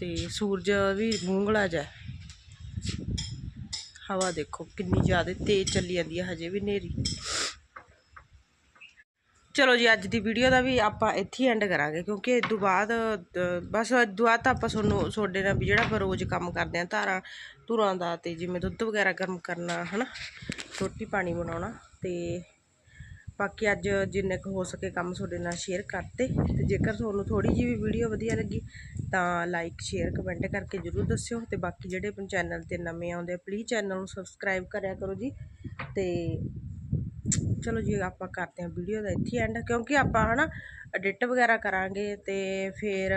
ਤੇ ਸੂਰਜ ਵੀ ਮੂੰਗਲਾ ਜਿਹਾ ਹਵਾ ਦੇਖੋ ਕਿੰਨੀ ਜ਼ਿਆਦਾ ਤੇਜ਼ ਚੱਲੀ ਜਾਂਦੀ ਹੈ, ਹਜੇ ਵੀ ਹਨੇਰੀ। ਚਲੋ ਜੀ, ਅੱਜ ਦੀ ਵੀਡੀਓ ਦਾ ਵੀ ਆਪਾਂ ਇੱਥੇ ਹੀ ਐਂਡ ਕਰਾਂਗੇ, ਕਿਉਂਕਿ ਇਸ ਤੋਂ ਬਾਅਦ ਬਸ ਇਸ ਤੋਂ ਬਾਅਦ ਤਾਂ ਆਪਾਂ ਤੁਹਾਨੂੰ, ਤੁਹਾਡੇ ਨਾਲ ਵੀ ਜਿਹੜਾ ਆਪਾਂ ਰੋਜ਼ ਕੰਮ ਕਰਦੇ ਆਂ ਧਾਰਾਂ ਧੁਰਾਂ ਦਾ ਤੇ ਜਿਵੇਂ ਦੁੱਧ ਵਗੈਰਾ ਗਰਮ ਕਰਨਾ, ਹਨਾ, ਰੋਟੀ ਪਾਣੀ ਬਣਾਉਣਾ ਤੇ ਬਾਕੀ ਅੱਜ ਜਿੰਨੇ ਕੁ ਹੋ ਸਕੇ ਕੰਮ ਤੁਹਾਡੇ ਨਾਲ ਸ਼ੇਅਰ ਕਰਤੇ। ਤੇ ਜੇਕਰ ਤੁਹਾਨੂੰ ਥੋੜੀ ਜਿਹੀ ਵੀ ਵੀਡੀਓ ਵਧੀਆ ਲੱਗੀ, ਤਾਂ ਲਾਈਕ ਸ਼ੇਅਰ ਕਮੈਂਟ ਕਰਕੇ ਜਰੂਰ ਦੱਸਿਓ। ਤੇ ਬਾਕੀ ਜਿਹੜੇ ਆਪਣੇ ਚੈਨਲ ਤੇ ਨਵੇਂ ਆਉਂਦੇ ਪਲੀਜ਼ ਚੈਨਲ ਨੂੰ ਸਬਸਕ੍ਰਾਈਬ ਕਰਿਆ ਕਰੋ ਜੀ। ਤੇ ਚਲੋ ਜੀ, ਆਪਾਂ ਕਰਦੇ ਹਾਂ ਵੀਡੀਓ ਦਾ ਇੱਥੇ ਐਂਡ ਕਿਉਂਕਿ ਆਪਾਂ ਹਨਾ ਐਡਿਟ ਵਗੈਰਾ ਕਰਾਂਗੇ ਤੇ ਫਿਰ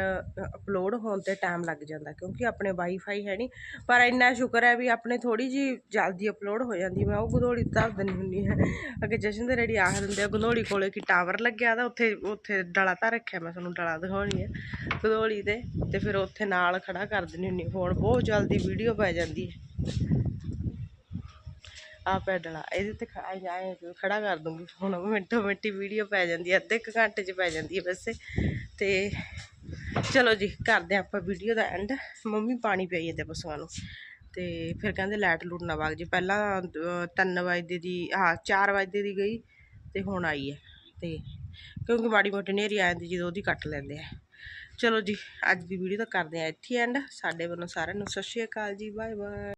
ਅਪਲੋਡ ਹੋਣ ਤੇ ਟਾਈਮ ਲੱਗ ਜਾਂਦਾ, ਕਿਉਂਕਿ ਆਪਣੇ ਵਾਈਫਾਈ ਹੈ ਨਹੀਂ ਪਰ ਇੰਨਾ ਸ਼ੁਕਰ ਹੈ ਵੀ ਆਪਣੇ ਥੋੜੀ ਜੀ ਜਲਦੀ ਅਪਲੋਡ ਹੋ ਜਾਂਦੀ, ਮੈਂ ਉਹ ਗੰਧੋੜੀ ਧਰ ਦਿੰਦੀ ਹੁੰਦੀ ਹੈ। ਅੱਗੇ ਜਸ਼ਨ ਦੇ ਰੇੜੀ ਆਖ ਦਿੰਦੇ ਆ ਗੰਧੋੜੀ ਕੋਲੇ ਕੀ ਟਾਵਰ ਲੱਗਿਆ ਤਾਂ ਉੱਥੇ ਉੱਥੇ ਡਲਾ ਤਾਂ ਰੱਖਿਆ, ਮੈਂ ਤੁਹਾਨੂੰ ਡਲਾ ਦਿਖਾਉਣੀ ਹੈ ਗੰਧੋੜੀ ਤੇ ਤੇ ਫਿਰ ਉੱਥੇ ਨਾਲ ਖੜਾ ਕਰ ਦਿੰਦੀ ਹੁੰਦੀ ਫੋਨ, ਬਹੁਤ ਜਲਦੀ ਵੀਡੀਓ ਪੈ ਜਾਂਦੀ ਹੈ। ਆ ਪੈਡਲਾ ਇਹਦੇ ਤੇ ਆਏ, ਆਏਂ- ਖੜਾ ਕਰ ਦੂੰਗੀ ਹੁਣ ਮਿੰਟੋ ਮਿੰਟੀ ਵੀਡੀਓ ਪੈ ਜਾਂਦੀ ਹੈ ਅੱਧੇ ਕੁ ਘੰਟੇ 'ਚ ਪੈ ਜਾਂਦੀ ਹੈ ਵੈਸੇ। ਤੇ ਚਲੋ ਜੀ, ਕਰਦੇ ਹਾਂ ਆਪਾਂ ਵੀਡੀਓ ਦਾ ਐਂਡ ਮੰਮੀ ਪਾਣੀ ਪਈ ਜਾਂਦੇ ਪਸ਼ੂਆਂ ਨੂੰ ਤੇ ਫਿਰ ਕਹਿੰਦੇ ਲਾਈਟ ਲੂਟ ਨਾ ਵਗ ਜੇ। ਪਹਿਲਾਂ 3 ਵਜੇ ਦੀ, ਹਾਂ 4 ਵਜੇ ਦੀ ਗਈ ਤੇ ਹੁਣ ਆਈ ਹੈ ਤੇ ਕਿਉਂਕਿ ਮਾੜੀ ਮੋਟੀ ਨੇਰੀ ਆ ਜਾਂਦੀ, ਜਦੋਂ ਉਹਦੀ ਕੱਟ ਲੈਂਦੇ ਆ। ਚਲੋ ਜੀ, ਅੱਜ ਦੀ ਵੀਡੀਓ ਤਾਂ ਕਰਦੇ ਆ ਇੱਥੇ ਐਂਡ ਸਾਡੇ ਵੱਲੋਂ ਸਾਰਿਆਂ ਨੂੰ ਸਤਿ ਸ਼੍ਰੀ ਅਕਾਲ ਜੀ ਬਾਏ ਬਾਏ